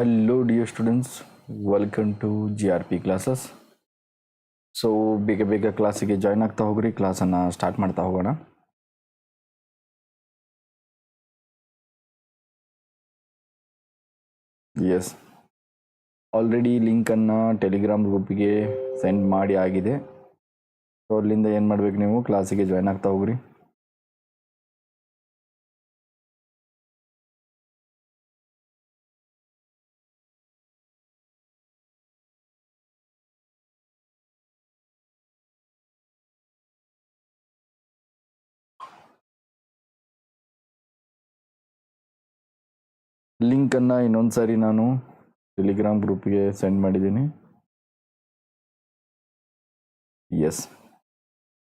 Hello, dear students. Welcome to GRP classes. So ಬೇಗ ಬೇಗ ಕ್ಲಾಸಿಗೆ ಜಾಯ್ನ್ ಆಗ್ತಾ ಹೋಗ್ರಿ. ಕ್ಲಾಸನ್ನು ಸ್ಟಾರ್ಟ್ ಮಾಡ್ತಾ ಹೋಗೋಣ. ಎಸ್ ಆಲ್ರೆಡಿ ಲಿಂಕನ್ನು ಟೆಲಿಗ್ರಾಮ್ ಗ್ರೂಪಿಗೆ ಸೆಂಡ್ ಮಾಡಿ ಆಗಿದೆ. ಸೊ ಅಲ್ಲಿಂದ ಏನು ಮಾಡ್ಬೇಕು ನೀವು? ಕ್ಲಾಸಿಗೆ ಜಾಯ್ನ್ ಆಗ್ತಾ ಹೋಗ್ರಿ. ಲಿಂಕನ್ನು ಇನ್ನೊಂದು ಸಾರಿ ನಾನು ಟೆಲಿಗ್ರಾಮ್ ಗ್ರೂಪಿಗೆ ಸೆಂಡ್ ಮಾಡಿದ್ದೀನಿ. S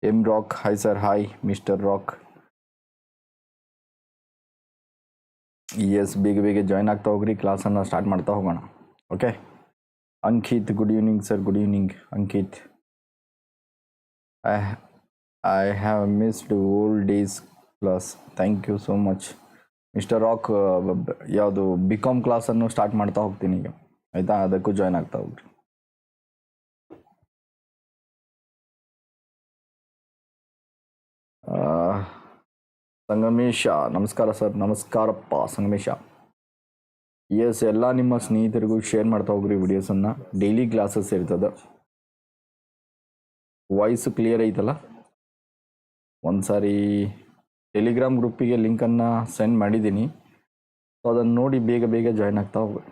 M rock hi sir hi mister rock yes ಬೇಗ ಬೇಗ ಜಾಯ್ನ್ ಆಗ್ತಾ ಹೋಗ್ರಿ ಕ್ಲಾಸನ್ನು ಸ್ಟಾರ್ಟ್ ಮಾಡ್ತಾ ಹೋಗೋಣ. Okay Ankit good evening sir good evening Ankit I I have missed old days class thank you so much mister rock ಯಾವುದು B com ಕ್ಲಾಸನ್ನು start ಮಾಡ್ತಾ ಹೋಗ್ತೀನಿ ಈಗ. ಆಯಿತಾ? ಅದಕ್ಕೂ ಜಾಯ್ನ್ ಆಗ್ತಾ ಹೋಗ್ರಿ. ಸಂಗಮೇಶ, ನಮಸ್ಕಾರ ಸರ್. ನಮಸ್ಕಾರಪ್ಪ, ಸಂಗಮೇಶ. ಎಸ್ ಎಲ್ಲ ನಿಮ್ಮ ಸ್ನೇಹಿತರಿಗೂ ಶೇರ್ ಮಾಡ್ತಾ ಹೋಗ್ರಿ ವಿಡಿಯೋಸನ್ನು ಡೈಲಿ ಕ್ಲಾಸಸ್ ಇರ್ತದೆ. ವಾಯ್ಸ್ ಕ್ಲಿಯರ್ ಐತಲ್ಲ? ಒಂದು ಸಾರಿ ಟೆಲಿಗ್ರಾಮ್ ಗ್ರೂಪಿಗೆ ಲಿಂಕನ್ನು ಸೆಂಡ್ ಮಾಡಿದ್ದೀನಿ. ಸೊ ಅದನ್ನು ನೋಡಿ ಬೇಗ ಬೇಗ ಜಾಯ್ನ್ ಆಗ್ತಾ ಹೋಗಿ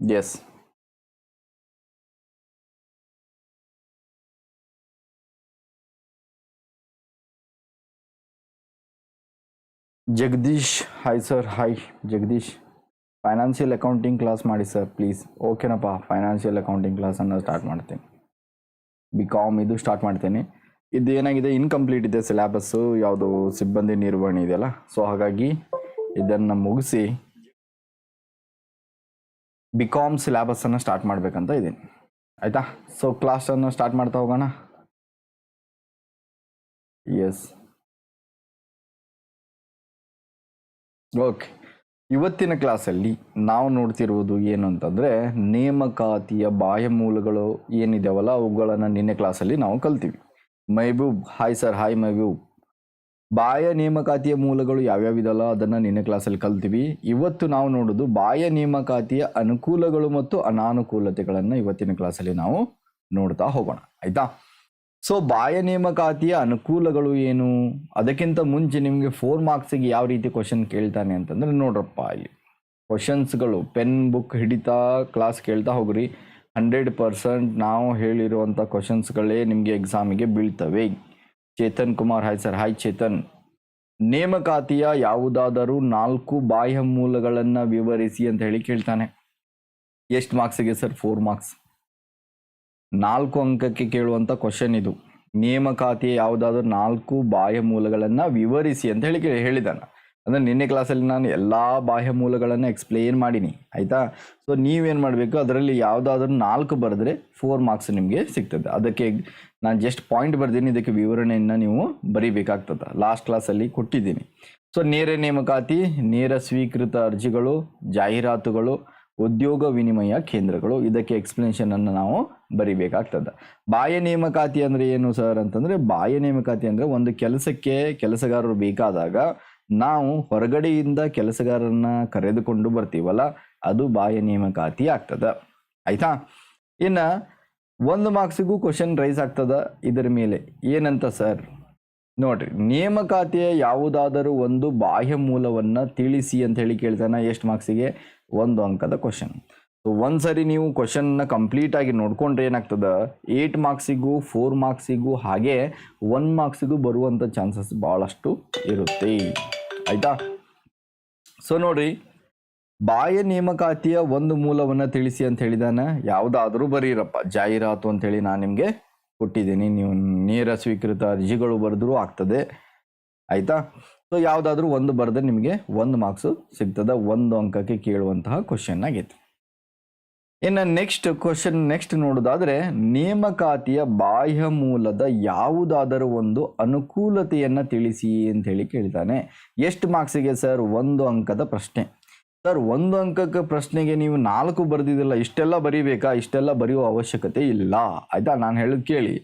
yes Jagadish hi sir hi Jagadish financial accounting class ಮಾಡಿ ಸರ್ ಪ್ಲೀಸ್ ಓಕೆನಪ್ಪ ಫೈನಾನ್ಷಿಯಲ್ ಅಕೌಂಟಿಂಗ್ ಕ್ಲಾಸನ್ನು ಸ್ಟಾರ್ಟ್ ಮಾಡ್ತೀನಿ. ಬಿ ಕಾಮ್ ಇದು ಸ್ಟಾರ್ಟ್ ಮಾಡ್ತೀನಿ. ಇದು ಏನಾಗಿದೆ ಇನ್ಕಂಪ್ಲೀಟ್ ಇದೆ ಸಿಲೆಬಸ್ಸು ಯಾವುದು ಸಿಬ್ಬಂದಿ ನಿರ್ವಹಣೆ ಇದೆಯಲ್ಲ? ಸೊ ಹಾಗಾಗಿ ಇದನ್ನು ಮುಗಿಸಿ ಬಿ ಕಾಮ್ ಸಿಲೆಬಸ್ಸನ್ನು ಸ್ಟಾರ್ಟ್ ಮಾಡಬೇಕಂತ ಇದ್ದೀನಿ. ಆಯಿತಾ? ಸೊ ಕ್ಲಾಸನ್ನು ಸ್ಟಾರ್ಟ್ ಮಾಡ್ತಾ ಹೋಗೋಣ. ಎಸ್ ಓಕೆ ಇವತ್ತಿನ ಕ್ಲಾಸಲ್ಲಿ ನಾವು ನೋಡ್ತಿರುವುದು ಏನು ಅಂತಂದರೆ ನೇಮಕಾತಿಯ ಬಾಹ್ಯ ಮೂಲಗಳು ಏನಿದಾವಲ್ಲ ಅವುಗಳನ್ನು ನಿನ್ನೆ ಕ್ಲಾಸಲ್ಲಿ ನಾವು ಕಲ್ತೀವಿ. Mehboob hi sir hi Mehboob ಬಾಹ್ಯ ನೇಮಕಾತಿಯ ಮೂಲಗಳು ಯಾವ್ಯಾವ ಇದಲ್ಲ ಅದನ್ನು ನಿನ್ನೆ ಕ್ಲಾಸಲ್ಲಿ ಕಲ್ತೀವಿ. ಇವತ್ತು ನಾವು ನೋಡೋದು ಬಾಹ್ಯ ನೇಮಕಾತಿಯ ಅನುಕೂಲಗಳು ಮತ್ತು ಅನಾನುಕೂಲತೆಗಳನ್ನು ಇವತ್ತಿನ ಕ್ಲಾಸಲ್ಲಿ ನಾವು ನೋಡ್ತಾ ಹೋಗೋಣ. ಆಯಿತಾ? ಸೊ ಬಾಹ್ಯ ನೇಮಕಾತಿಯ ಅನುಕೂಲಗಳು ಏನು? ಅದಕ್ಕಿಂತ ಮುಂಚೆ ನಿಮಗೆ ಫೋರ್ ಮಾರ್ಕ್ಸಿಗೆ ಯಾವ ರೀತಿ ಕ್ವಶನ್ ಕೇಳ್ತಾನೆ ಅಂತಂದರೆ ನೋಡ್ರಪ್ಪ ಇಲ್ಲಿ. ಕ್ವಶನ್ಸ್ಗಳು ಪೆನ್ ಬುಕ್ ಹಿಡಿತಾ ಕ್ಲಾಸ್ ಕೇಳ್ತಾ ಹೋಗ್ರಿ. ಹಂಡ್ರೆಡ್ ಪರ್ಸೆಂಟ್ ನಾವು ಹೇಳಿರುವಂಥ ಕ್ವಶನ್ಸ್ಗಳೇ ನಿಮಗೆ ಎಕ್ಸಾಮಿಗೆ ಬೀಳ್ತವೆ. Chetan Kumar hi sir hi Chetan. ನೇಮಕಾತಿಯ ಯಾವುದಾದರೂ ನಾಲ್ಕು ಬಾಹ್ಯ ಮೂಲಗಳನ್ನು ವಿವರಿಸಿ ಅಂತ ಹೇಳಿ ಕೇಳ್ತಾನೆ. ಎಷ್ಟು ಮಾರ್ಕ್ಸಿಗೆ ಸರ್ ಫೋರ್ ಮಾರ್ಕ್ಸ್ ನಾಲ್ಕು ಅಂಕಕ್ಕೆ ಕೇಳುವಂಥ ಕ್ವಶನ್ ಇದು. ನೇಮಕಾತಿಯ ಯಾವುದಾದ್ರೂ ನಾಲ್ಕು ಬಾಹ್ಯ ಮೂಲಗಳನ್ನು ವಿವರಿಸಿ ಅಂತ ಹೇಳಿ ಕೇಳಿ ಹೇಳಿದಾನೆ ಅಂದರೆ ನಿನ್ನೆ ಕ್ಲಾಸಲ್ಲಿ ನಾನು ಎಲ್ಲ ಬಾಹ್ಯ ಮೂಲಗಳನ್ನು ಎಕ್ಸ್ಪ್ಲೇನ್ ಮಾಡೀನಿ, ಆಯಿತಾ? ಸೊ ನೀವೇನು ಮಾಡಬೇಕು? ಅದರಲ್ಲಿ ಯಾವುದಾದ್ರೂ ನಾಲ್ಕು ಬರೆದ್ರೆ ಫೋರ್ ಮಾರ್ಕ್ಸ್ ನಿಮಗೆ ಸಿಗ್ತದೆ. ಅದಕ್ಕೆ ನಾನು ಜಸ್ಟ್ ಪಾಯಿಂಟ್ ಬರ್ದೀನಿ, ಇದಕ್ಕೆ ವಿವರಣೆಯನ್ನು ನೀವು ಬರೀಬೇಕಾಗ್ತದೆ. ಲಾಸ್ಟ್ ಕ್ಲಾಸಲ್ಲಿ ಕೊಟ್ಟಿದ್ದೀನಿ. ಸೊ ನೇರ ನೇಮಕಾತಿ, ನೇರ ಸ್ವೀಕೃತ ಅರ್ಜಿಗಳು, ಜಾಹೀರಾತುಗಳು, ಉದ್ಯೋಗ ವಿನಿಮಯ ಕೇಂದ್ರಗಳು, ಇದಕ್ಕೆ ಎಕ್ಸ್ಪ್ಲನೇಷನ್ ಅನ್ನು ನಾವು ಬರಿಬೇಕಾಗ್ತದೆ. ಬಾಹ್ಯ ನೇಮಕಾತಿ ಅಂದರೆ ಏನು ಸರ್ ಅಂತಂದರೆ ಬಾಹ್ಯ ನೇಮಕಾತಿ ಅಂದರೆ ಒಂದು ಕೆಲಸಕ್ಕೆ ಕೆಲಸಗಾರರು ಬೇಕಾದಾಗ ನಾವು ಹೊರಗಡೆಯಿಂದ ಕೆಲಸಗಾರರನ್ನ ಕರೆದುಕೊಂಡು ಬರ್ತೀವಲ್ಲ, ಅದು ಬಾಹ್ಯ ನೇಮಕಾತಿ ಆಗ್ತದೆ. ಆಯ್ತಾ? ಇನ್ನು ಒಂದು ಮಾರ್ಕ್ಸಿಗೂ ಕ್ವಶನ್ ರೈಸ್ ಆಗ್ತದ ಇದರ ಮೇಲೆ. ಏನಂತ ಸರ್ ನೋಡ್ರಿ, ನೇಮಕಾತಿಯ ಯಾವುದಾದರೂ ಒಂದು ಬಾಹ್ಯ ಮೂಲವನ್ನು ತಿಳಿಸಿ ಅಂತ ಹೇಳಿ ಕೇಳ್ತಾನೆ. ಎಷ್ಟು ಮಾರ್ಕ್ಸಿಗೆ? ಒಂದು ಅಂಕದ ಕ್ವಶನ್ ಸೊ ಒಂದು ಸರಿ ನೀವು ಕ್ವಶನ್ನ ಕಂಪ್ಲೀಟ್ ಆಗಿ ನೋಡ್ಕೊಂಡ್ರೆ ಏನಾಗ್ತದ ಏಯ್ಟ್ ಮಾರ್ಕ್ಸಿಗೂ ಫೋರ್ ಮಾರ್ಕ್ಸಿಗೂ ಹಾಗೆ ಒನ್ ಮಾರ್ಕ್ಸಿಗೂ ಬರುವಂಥ ಚಾನ್ಸಸ್ ಭಾಳಷ್ಟು ಇರುತ್ತೆ ಆಯಿತಾ ಸೊ ನೋಡ್ರಿ ಬಾಯ ನೇಮಕಾತಿಯ ಒಂದು ಮೂಲವನ್ನು ತಿಳಿಸಿ ಅಂತ ಹೇಳಿದಾನೆ ಯಾವುದಾದ್ರೂ ಬರೀರಪ್ಪ ಜಾಹೀರಾತು ಅಂತೇಳಿ ನಾನು ನಿಮಗೆ ಕೊಟ್ಟಿದ್ದೀನಿ ನೀವು ನೇರ ಸ್ವೀಕೃತ ಅರ್ಜಿಗಳು ಬರೆದ್ರೂ ಆಗ್ತದೆ ಆಯಿತಾ ಸೊ ಯಾವುದಾದ್ರೂ ಒಂದು ಬರೆದ್ರೆ ನಿಮಗೆ ಒಂದು ಮಾರ್ಕ್ಸು ಸಿಗ್ತದೆ ಒಂದು ಅಂಕಕ್ಕೆ ಕೇಳುವಂತಹ ಕ್ವಶನ್ ಆಗೈತೆ ಇನ್ನು ನೆಕ್ಸ್ಟ್ ಕ್ವಶನ್ ನೆಕ್ಸ್ಟ್ ನೋಡೋದಾದ್ರೆ ನೇಮಕಾತಿಯ ಬಾಹ್ಯ ಮೂಲದ ಯಾವುದಾದರೂ ಒಂದು ಅನುಕೂಲತೆಯನ್ನು ತಿಳಿಸಿ ಅಂತ ಹೇಳಿ ಕೇಳ್ತಾನೆ. ಎಷ್ಟು ಮಾರ್ಕ್ಸಿಗೆ ಸರ್ ಒಂದು ಅಂಕದ ಪ್ರಶ್ನೆ. ಸರ್ ಒಂದು ಅಂಕಕ್ಕೆ ಪ್ರಶ್ನೆಗೆ ನೀವು ನಾಲ್ಕು ಬರೆದಿದ್ದಿಲ್ಲ, ಇಷ್ಟೆಲ್ಲ ಬರೀಬೇಕಾ? ಇಷ್ಟೆಲ್ಲ ಬರೆಯುವ ಅವಶ್ಯಕತೆ ಇಲ್ಲ. ಆಯಿತಾ? ನಾನು ಹೇಳೋದು ಕೇಳಿ.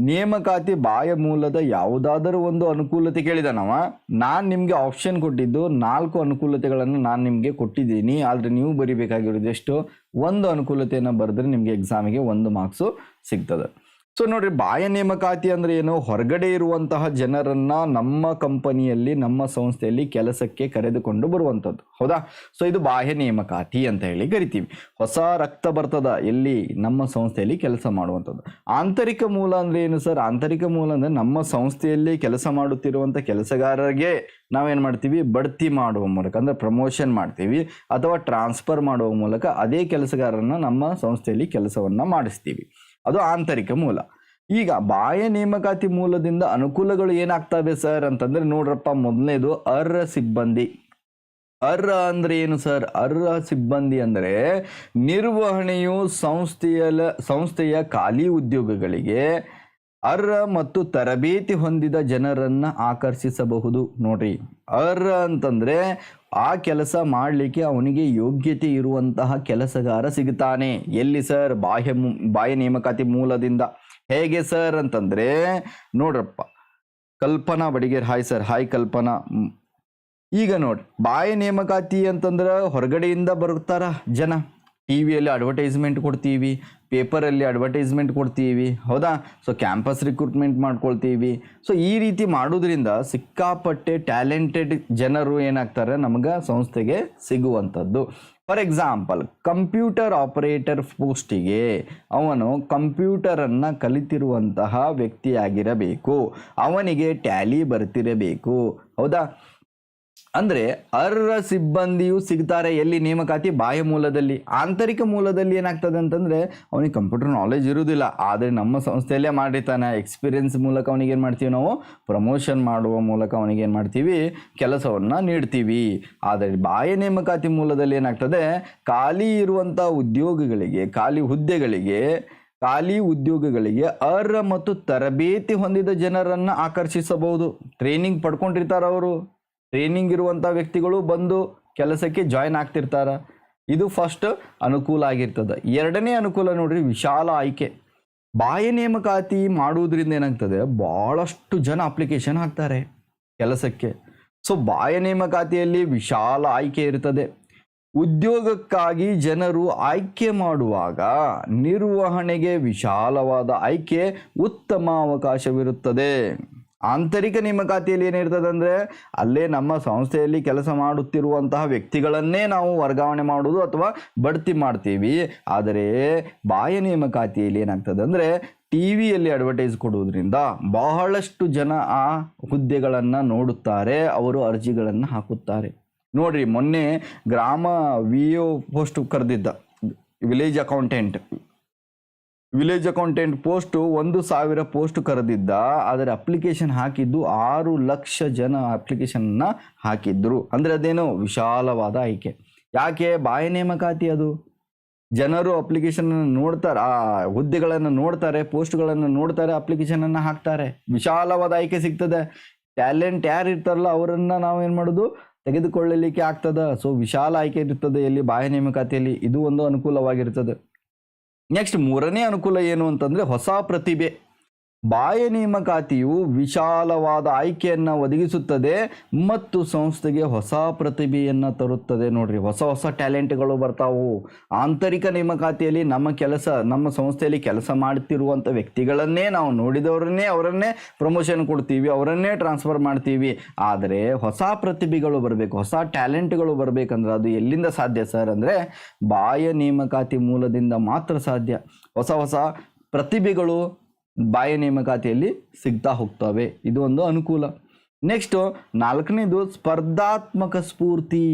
ನೇಮಕಾತಿ ಬಾಯ ಮೂಲದ ಯಾವುದಾದರೂ ಒಂದು ಅನುಕೂಲತೆ ಕೇಳಿದಾನವ? ನಾನು ನಿಮಗೆ ಆಪ್ಷನ್ ಕೊಟ್ಟಿದ್ದು ನಾಲ್ಕು ಅನುಕೂಲತೆಗಳನ್ನು ನಾನು ನಿಮಗೆ ಕೊಟ್ಟಿದ್ದೀನಿ. ಆದರೆ ನೀವು ಬರಿಬೇಕಾಗಿರೋದು ಎಷ್ಟು? ಒಂದು ಅನುಕೂಲತೆಯನ್ನು ಬರೆದ್ರೆ ನಿಮಗೆ ಎಕ್ಸಾಮಿಗೆ ಒಂದು ಮಾರ್ಕ್ಸು ಸಿಗ್ತದೆ. ಸೊ ನೋಡ್ರಿ, ಬಾಹ್ಯ ನೇಮಕಾತಿ ಅಂದ್ರೆ ಏನು? ಹೊರಗಡೆ ಇರುವಂತಹ ಜನರನ್ನ ನಮ್ಮ ಕಂಪನಿಯಲ್ಲಿ, ನಮ್ಮ ಸಂಸ್ಥೆಯಲ್ಲಿ ಕೆಲಸಕ್ಕೆ ಕರೆದುಕೊಂಡು ಬರುವಂಥದ್ದು. ಹೌದಾ? ಸೊ ಇದು ಬಾಹ್ಯ ನೇಮಕಾತಿ ಅಂತ ಹೇಳಿ ಕರಿತೀವಿ. ಹೊಸ ರಕ್ತ ಬರ್ತದ, ಎಲ್ಲಿ? ನಮ್ಮ ಸಂಸ್ಥೆಯಲ್ಲಿ ಕೆಲಸ ಮಾಡುವಂಥದ್ದು. ಆಂತರಿಕ ಮೂಲ ಅಂದ್ರೆ ಏನು ಸರ್? ಆಂತರಿಕ ಮೂಲ ಅಂದ್ರೆ ನಮ್ಮ ಸಂಸ್ಥೆಯಲ್ಲಿ ಕೆಲಸ ಮಾಡುತ್ತಿರುವಂಥ ಕೆಲಸಗಾರರಿಗೆ ನಾವೇನು ಮಾಡ್ತೀವಿ? ಬಡ್ತಿ ಮಾಡುವ ಮೂಲಕ, ಅಂದ್ರೆ ಪ್ರಮೋಷನ್ ಮಾಡ್ತೀವಿ, ಅಥವಾ ಟ್ರಾನ್ಸ್ಫರ್ ಮಾಡುವ ಮೂಲಕ ಅದೇ ಕೆಲಸಗಾರರನ್ನ ನಮ್ಮ ಸಂಸ್ಥೆಯಲ್ಲಿ ಕೆಲಸವನ್ನ ಮಾಡಿಸ್ತೀವಿ. ಅದು ಆಂತರಿಕ ಮೂಲ. ಈಗ ಬಾಹ್ಯ ನೇಮಕಾತಿ ಮೂಲದಿಂದ ಅನುಕೂಲಗಳು ಏನಾಗ್ತವೆ ಸರ್ ಅಂತಂದ್ರೆ ನೋಡ್ರಪ್ಪ ಮೊದಲನೇದು ಅರ್ಹ ಸಿಬ್ಬಂದಿ. ಅರ್ಹ ಅಂದ್ರೆ ಏನು ಸರ್? ಅರ್ಹ ಸಿಬ್ಬಂದಿ ಅಂದರೆ ನಿರ್ವಹಣೆಯು ಸಂಸ್ಥೆಯ ಸಂಸ್ಥೆಯ ಖಾಲಿ ಉದ್ಯೋಗಗಳಿಗೆ ಅರ್ಹ ಮತ್ತು ತರಬೇತಿ ಹೊಂದಿದ ಜನರನ್ನು ಆಕರ್ಷಿಸಬಹುದು. ನೋಡ್ರಿ, ಅರ್ಹ ಅಂತಂದ್ರೆ ಆ ಕೆಲಸ ಮಾಡಲಿಕ್ಕೆ ಅವನಿಗೆ ಯೋಗ್ಯತೆ ಇರುವಂತಹ ಕೆಲಸಗಾರ ಸಿಗುತ್ತಾನೆ. ಎಲ್ಲಿ ಸರ್? ಬಾಹ್ಯ ಬಾಹ್ಯ ನೇಮಕಾತಿ ಮೂಲದಿಂದ. ಹೇಗೆ ಸರ್ ಅಂತಂದ್ರೆ, ನೋಡ್ರಪ್ಪ. Kalpana Badiger, hi sir. Hi Kalpana. ಈಗ ನೋಡಿ ಬಾಯಿ ನೇಮಕಾತಿ ಅಂತಂದ್ರೆ ಹೊರಗಡೆಯಿಂದ ಬರುತ್ತಾರ ಜನ. ಟಿ ವಿಯಲ್ಲಿ ಅಡ್ವರ್ಟೈಸ್ಮೆಂಟ್ ಕೊಡ್ತೀವಿ. ಪೇಪರಲ್ಲಿ ಅಡ್ವರ್ಟೈಸ್ಮೆಂಟ್ ಕೊಡ್ತೀವಿ. ಹೌದಾ? ಸೊ ಕ್ಯಾಂಪಸ್ ರಿಕ್ರೂಟ್ಮೆಂಟ್ ಮಾಡ್ಕೊಳ್ತೀವಿ. ಸೊ ಈ ರೀತಿ ಮಾಡೋದ್ರಿಂದ ಸಿಕ್ಕಾಪಟ್ಟೆ ಟ್ಯಾಲೆಂಟೆಡ್ ಜನರು ಏನಾಗ್ತಾರೆ? ನಮ್ಗೆ ಸಂಸ್ಥೆಗೆ ಸಿಗುವಂಥದ್ದು. ಫಾರ್ ಎಕ್ಸಾಂಪಲ್ ಕಂಪ್ಯೂಟರ್ ಆಪರೇಟರ್ ಪೋಸ್ಟಿಗೆ ಅವನು ಕಂಪ್ಯೂಟರನ್ನು ಕಲಿತಿರುವಂತಹ ವ್ಯಕ್ತಿಯಾಗಿರಬೇಕು. ಅವನಿಗೆ ಟ್ಯಾಲಿ ಬರ್ತಿರಬೇಕು. ಹೌದಾ? ಅಂದ್ರೆ ಅರ್ಹ ಸಿಬ್ಬಂದಿಯು ಸಿಗ್ತಾರೆ ಎಲ್ಲಿ? ನೇಮಕಾತಿ ಬಾಹ್ಯ ಮೂಲದಲ್ಲಿ. ಆಂತರಿಕ ಮೂಲದಲ್ಲಿ ಏನಾಗ್ತದೆ ಅಂತಂದ್ರೆ ಅವನಿಗೆ ಕಂಪ್ಯೂಟರ್ ನಾಲೆಜ್ ಇರುವುದಿಲ್ಲ ಆದರೆ ನಮ್ಮ ಸಂಸ್ಥೆಯಲ್ಲೇ ಮಾಡಿರ್ತಾನೆ. ಎಕ್ಸ್ಪೀರಿಯನ್ಸ್ ಮೂಲಕ ಅವನಿಗೆ ಏನು ಮಾಡ್ತೀವಿ ನಾವು? ಪ್ರಮೋಷನ್ ಮಾಡುವ ಮೂಲಕ ಅವನಿಗೆ ಏನು ಮಾಡ್ತೀವಿ? ಕೆಲಸವನ್ನು ನೀಡ್ತೀವಿ. ಆದರೆ ಬಾಹ್ಯ ನೇಮಕಾತಿ ಮೂಲದಲ್ಲಿ ಏನಾಗ್ತದೆ? ಖಾಲಿ ಇರುವಂಥ ಉದ್ಯೋಗಗಳಿಗೆ, ಖಾಲಿ ಹುದ್ದೆಗಳಿಗೆ, ಖಾಲಿ ಉದ್ಯೋಗಗಳಿಗೆ ಅರ್ಹ ಮತ್ತು ತರಬೇತಿ ಹೊಂದಿದ ಜನರನ್ನು ಆಕರ್ಷಿಸಬಹುದು. ಟ್ರೈನಿಂಗ್ ಪಡ್ಕೊಂಡಿರ್ತಾರೆ ಅವರು ಟ್ರೈನಿಂಗ್ ಇರುವಂಥ ವ್ಯಕ್ತಿಗಳು ಬಂದು ಕೆಲಸಕ್ಕೆ ಜಾಯ್ನ್ ಆಗ್ತಿರ್ತಾರೆ. ಇದು ಫಸ್ಟ್ ಅನುಕೂಲ ಆಗಿರ್ತದೆ. ಎರಡನೇ ಅನುಕೂಲ ನೋಡ್ರಿ, ವಿಶಾಲ ಆಯ್ಕೆ. ಬಾಯ ನೇಮಕಾತಿ ಮಾಡುವುದರಿಂದ ಏನಾಗ್ತದೆ ಭಾಳಷ್ಟು ಜನ ಅಪ್ಲಿಕೇಶನ್ ಹಾಕ್ತಾರೆ ಕೆಲಸಕ್ಕೆ. ಸೊ ಬಾಯ ನೇಮಕಾತಿಯಲ್ಲಿ ವಿಶಾಲ ಆಯ್ಕೆ ಇರ್ತದೆ. ಉದ್ಯೋಗಕ್ಕಾಗಿ ಜನರು ಆಯ್ಕೆ ಮಾಡುವಾಗ ನಿರ್ವಹಣೆಗೆ ವಿಶಾಲವಾದ ಆಯ್ಕೆ ಉತ್ತಮ ಅವಕಾಶವಿರುತ್ತದೆ. ಆಂತರಿಕ ನೇಮಕಾತಿಯಲ್ಲಿ ಏನಿರ್ತದೆ ಅಂದರೆ ಅಲ್ಲೇ ನಮ್ಮ ಸಂಸ್ಥೆಯಲ್ಲಿ ಕೆಲಸ ಮಾಡುತ್ತಿರುವಂತಹ ವ್ಯಕ್ತಿಗಳನ್ನೇ ನಾವು ವರ್ಗಾವಣೆ ಮಾಡುವುದು ಅಥವಾ ಬಡ್ತಿ ಮಾಡ್ತೀವಿ. ಆದರೆ ಬಾಹ್ಯ ನೇಮಕಾತಿಯಲ್ಲಿ ಏನಾಗ್ತದೆ ಅಂದರೆ ಟಿ ವಿಯಲ್ಲಿ ಅಡ್ವರ್ಟೈಸ್ ಕೊಡುವುದರಿಂದ ಬಹಳಷ್ಟು ಜನ ಆ ಹುದ್ದೆಗಳನ್ನು ನೋಡುತ್ತಾರೆ, ಅವರು ಅರ್ಜಿಗಳನ್ನು ಹಾಕುತ್ತಾರೆ. ನೋಡ್ರಿ, ಮೊನ್ನೆ ಗ್ರಾಮ ವಿ ಒ ಪೋಸ್ಟ್ ಕರೆದಿದ್ದ village accountant village accountant post ಒಂದು ಸಾವಿರ ಪೋಸ್ಟ್ ಕರೆದಿದ್ದ ಅದರ ಅಪ್ಲಿಕೇಶನ್ ಹಾಕಿದ್ದು ಆರು ಲಕ್ಷ ಜನ ಅಪ್ಲಿಕೇಶನ್ನ ಹಾಕಿದ್ರು. ಅಂದರೆ ಅದೇನು ವಿಶಾಲವಾದ ಆಯ್ಕೆ. ಯಾಕೆ? ಬಾಹ್ಯ ನೇಮಕಾತಿ ಅದು. ಜನರು ಅಪ್ಲಿಕೇಶನ್ ನೋಡ್ತಾರೆ, ಆ ಹುದ್ದೆಗಳನ್ನು ನೋಡ್ತಾರೆ, ಪೋಸ್ಟ್ಗಳನ್ನು ನೋಡ್ತಾರೆ, ಅಪ್ಲಿಕೇಶನನ್ನು ಹಾಕ್ತಾರೆ. ವಿಶಾಲವಾದ ಆಯ್ಕೆ ಸಿಗ್ತದೆ. ಟ್ಯಾಲೆಂಟ್ ಯಾರು ಇರ್ತಾರಲ್ಲ ಅವರನ್ನು ನಾವು ಏನು ಮಾಡೋದು? ತೆಗೆದುಕೊಳ್ಳಲಿಕ್ಕೆ ಆಗ್ತದೆ. ಸೊ ವಿಶಾಲ ಆಯ್ಕೆ ಇರ್ತದೆ ಇಲ್ಲಿ, ಬಾಹ್ಯ ನೇಮಕಾತಿಯಲ್ಲಿ. ಇದು ಒಂದು ಅನುಕೂಲವಾಗಿರ್ತದೆ. ನೆಕ್ಸ್ಟ್ ಮೂರನೇ ಅನುಕೂಲ ಏನು ಅಂತಂದರೆ ಹೊಸ ಪ್ರತಿಭೆ. ಬಾಹ್ಯ ನೇಮಕಾತಿಯು ವಿಶಾಲವಾದ ಆಯ್ಕೆಯನ್ನು ಒದಗಿಸುತ್ತದೆ ಮತ್ತು ಸಂಸ್ಥೆಗೆ ಹೊಸ ಪ್ರತಿಭೆಯನ್ನು ತರುತ್ತದೆ ನೋಡ್ರಿ. ಹೊಸ ಹೊಸ ಟ್ಯಾಲೆಂಟ್ಗಳು ಬರ್ತಾವು. ಆಂತರಿಕ ನೇಮಕಾತಿಯಲ್ಲಿ ನಮ್ಮ ಕೆಲಸ, ನಮ್ಮ ಸಂಸ್ಥೆಯಲ್ಲಿ ಕೆಲಸ ಮಾಡ್ತಿರುವಂಥ ವ್ಯಕ್ತಿಗಳನ್ನೇ ನಾವು ನೋಡಿದವರನ್ನೇ, ಅವರನ್ನೇ ಪ್ರಮೋಷನ್ ಕೊಡ್ತೀವಿ, ಅವರನ್ನೇ ಟ್ರಾನ್ಸ್ಫರ್ ಮಾಡ್ತೀವಿ. ಆದರೆ ಹೊಸ ಪ್ರತಿಭೆಗಳು ಬರಬೇಕು, ಹೊಸ ಟ್ಯಾಲೆಂಟ್ಗಳು ಬರಬೇಕಂದ್ರೆ ಅದು ಎಲ್ಲಿಂದ ಸಾಧ್ಯ ಸರ್ ಅಂದರೆ ಬಾಹ್ಯ ನೇಮಕಾತಿ ಮೂಲದಿಂದ ಮಾತ್ರ ಸಾಧ್ಯ. ಹೊಸ ಹೊಸ ಪ್ರತಿಭೆಗಳು ಬಾಹ್ಯ ನೇಮಕಾತಿಯಲ್ಲಿ ಸಿಗ್ತಾ ಹೋಗ್ತವೆ. ಇದು ಒಂದು ಅನುಕೂಲ. ನೆಕ್ಸ್ಟು ನಾಲ್ಕನೇದು ಸ್ಪರ್ಧಾತ್ಮಕ ಸ್ಫೂರ್ತಿ.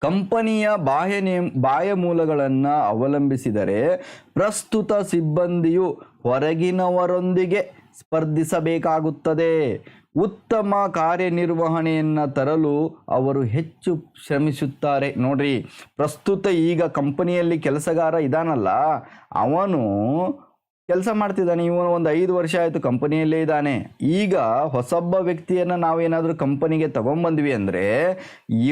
ಕಂಪನಿಯ ಬಾಹ್ಯ ನೇಮ್ ಬಾಹ್ಯ ಮೂಲಗಳನ್ನು ಅವಲಂಬಿಸಿದರೆ ಪ್ರಸ್ತುತ ಸಿಬ್ಬಂದಿಯು ಹೊರಗಿನವರೊಂದಿಗೆ ಸ್ಪರ್ಧಿಸಬೇಕಾಗುತ್ತದೆ. ಉತ್ತಮ ಕಾರ್ಯನಿರ್ವಹಣೆಯನ್ನು ತರಲು ಅವರು ಹೆಚ್ಚು ಶ್ರಮಿಸುತ್ತಾರೆ. ನೋಡ್ರಿ, ಪ್ರಸ್ತುತ ಈಗ ಕಂಪನಿಯಲ್ಲಿ ಕೆಲಸಗಾರ ಇದಾನಲ್ಲ, ಅವನು ಕೆಲಸ ಮಾಡ್ತಿದ್ದಾನೆ. ಇವನು ಒಂದು ಐದು ವರ್ಷ ಆಯಿತು ಕಂಪನಿಯಲ್ಲೇ ಇದ್ದಾನೆ. ಈಗ ಹೊಸೊಬ್ಬ ವ್ಯಕ್ತಿಯನ್ನು ನಾವೇನಾದರೂ ಕಂಪನಿಗೆ ತಗೊಂಬಂದ್ವಿ ಅಂದರೆ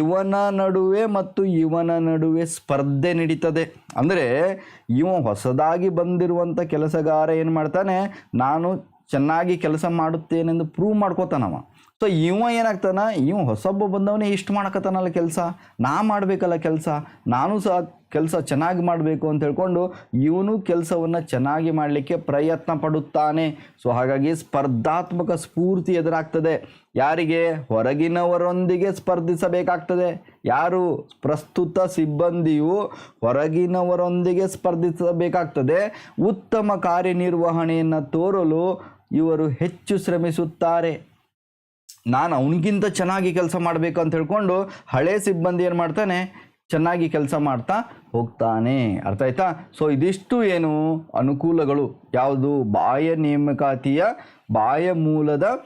ಇವನ ನಡುವೆ ಮತ್ತು ಇವನ ನಡುವೆ ಸ್ಪರ್ಧೆ ನಡೀತದೆ. ಅಂದರೆ ಇವ ಹೊಸದಾಗಿ ಬಂದಿರುವಂಥ ಕೆಲಸಗಾರ ಏನು ಮಾಡ್ತಾನೆ? ನಾನು ಚೆನ್ನಾಗಿ ಕೆಲಸ ಮಾಡುತ್ತೇನೆಂದು ಪ್ರೂವ್ ಮಾಡ್ಕೋತಾನವ. ಸೊ ಇವ ಏನಾಗ್ತಾನ? ಇವ ಹೊಸೊಬ್ಬ ಬಂದವನೇ ಇಷ್ಟು ಮಾಡಕತ್ತಾನಲ್ಲ ಕೆಲಸ. ನಾ ಮಾಡಬೇಕಲ್ಲ ಕೆಲಸ. ನಾನು ಸಹ ಕೆಲಸ ಚೆನ್ನಾಗಿ ಮಾಡಬೇಕು ಅಂತ ಹೇಳ್ಕೊಂಡು ಇವನು ಕೆಲಸವನ್ನು ಚೆನ್ನಾಗಿ ಮಾಡಲಿಕ್ಕೆ ಪ್ರಯತ್ನ ಪಡುತ್ತಾನೆ. ಸೊ ಹಾಗಾಗಿ ಸ್ಪರ್ಧಾತ್ಮಕ ಸ್ಫೂರ್ತಿ ಎದುರಾಗ್ತದೆ. ಯಾರಿಗೆ? ಹೊರಗಿನವರೊಂದಿಗೆ ಸ್ಪರ್ಧಿಸಬೇಕಾಗ್ತದೆ. ಯಾರು? ಪ್ರಸ್ತುತ ಸಿಬ್ಬಂದಿಯು ಹೊರಗಿನವರೊಂದಿಗೆ ಸ್ಪರ್ಧಿಸಬೇಕಾಗ್ತದೆ. ಉತ್ತಮ ಕಾರ್ಯನಿರ್ವಹಣೆಯನ್ನು ತೋರಲು ಇವರು ಹೆಚ್ಚು ಶ್ರಮಿಸುತ್ತಾರೆ. ನಾನು ಅವನಿಗಿಂತ ಚೆನ್ನಾಗಿ ಕೆಲಸ ಮಾಡಬೇಕು ಅಂತ ಹೇಳ್ಕೊಂಡು ಹಳೆ ಸಿಬ್ಬಂದಿ ಏನು ಮಾಡ್ತಾನೆ? ಚೆನ್ನಾಗಿ ಕೆಲಸ ಮಾಡ್ತಾ ಹೋಗ್ತಾನೆ. ಅರ್ಥ ಆಯ್ತಾ? ಸೊ ಇದಿಷ್ಟು ಏನು ಅನುಕೂಲಗಳು? ಯಾವುದು? ಬಾಹ್ಯ ನೇಮಕಾತಿಯ ಬಾಹ್ಯ ಮೂಲದ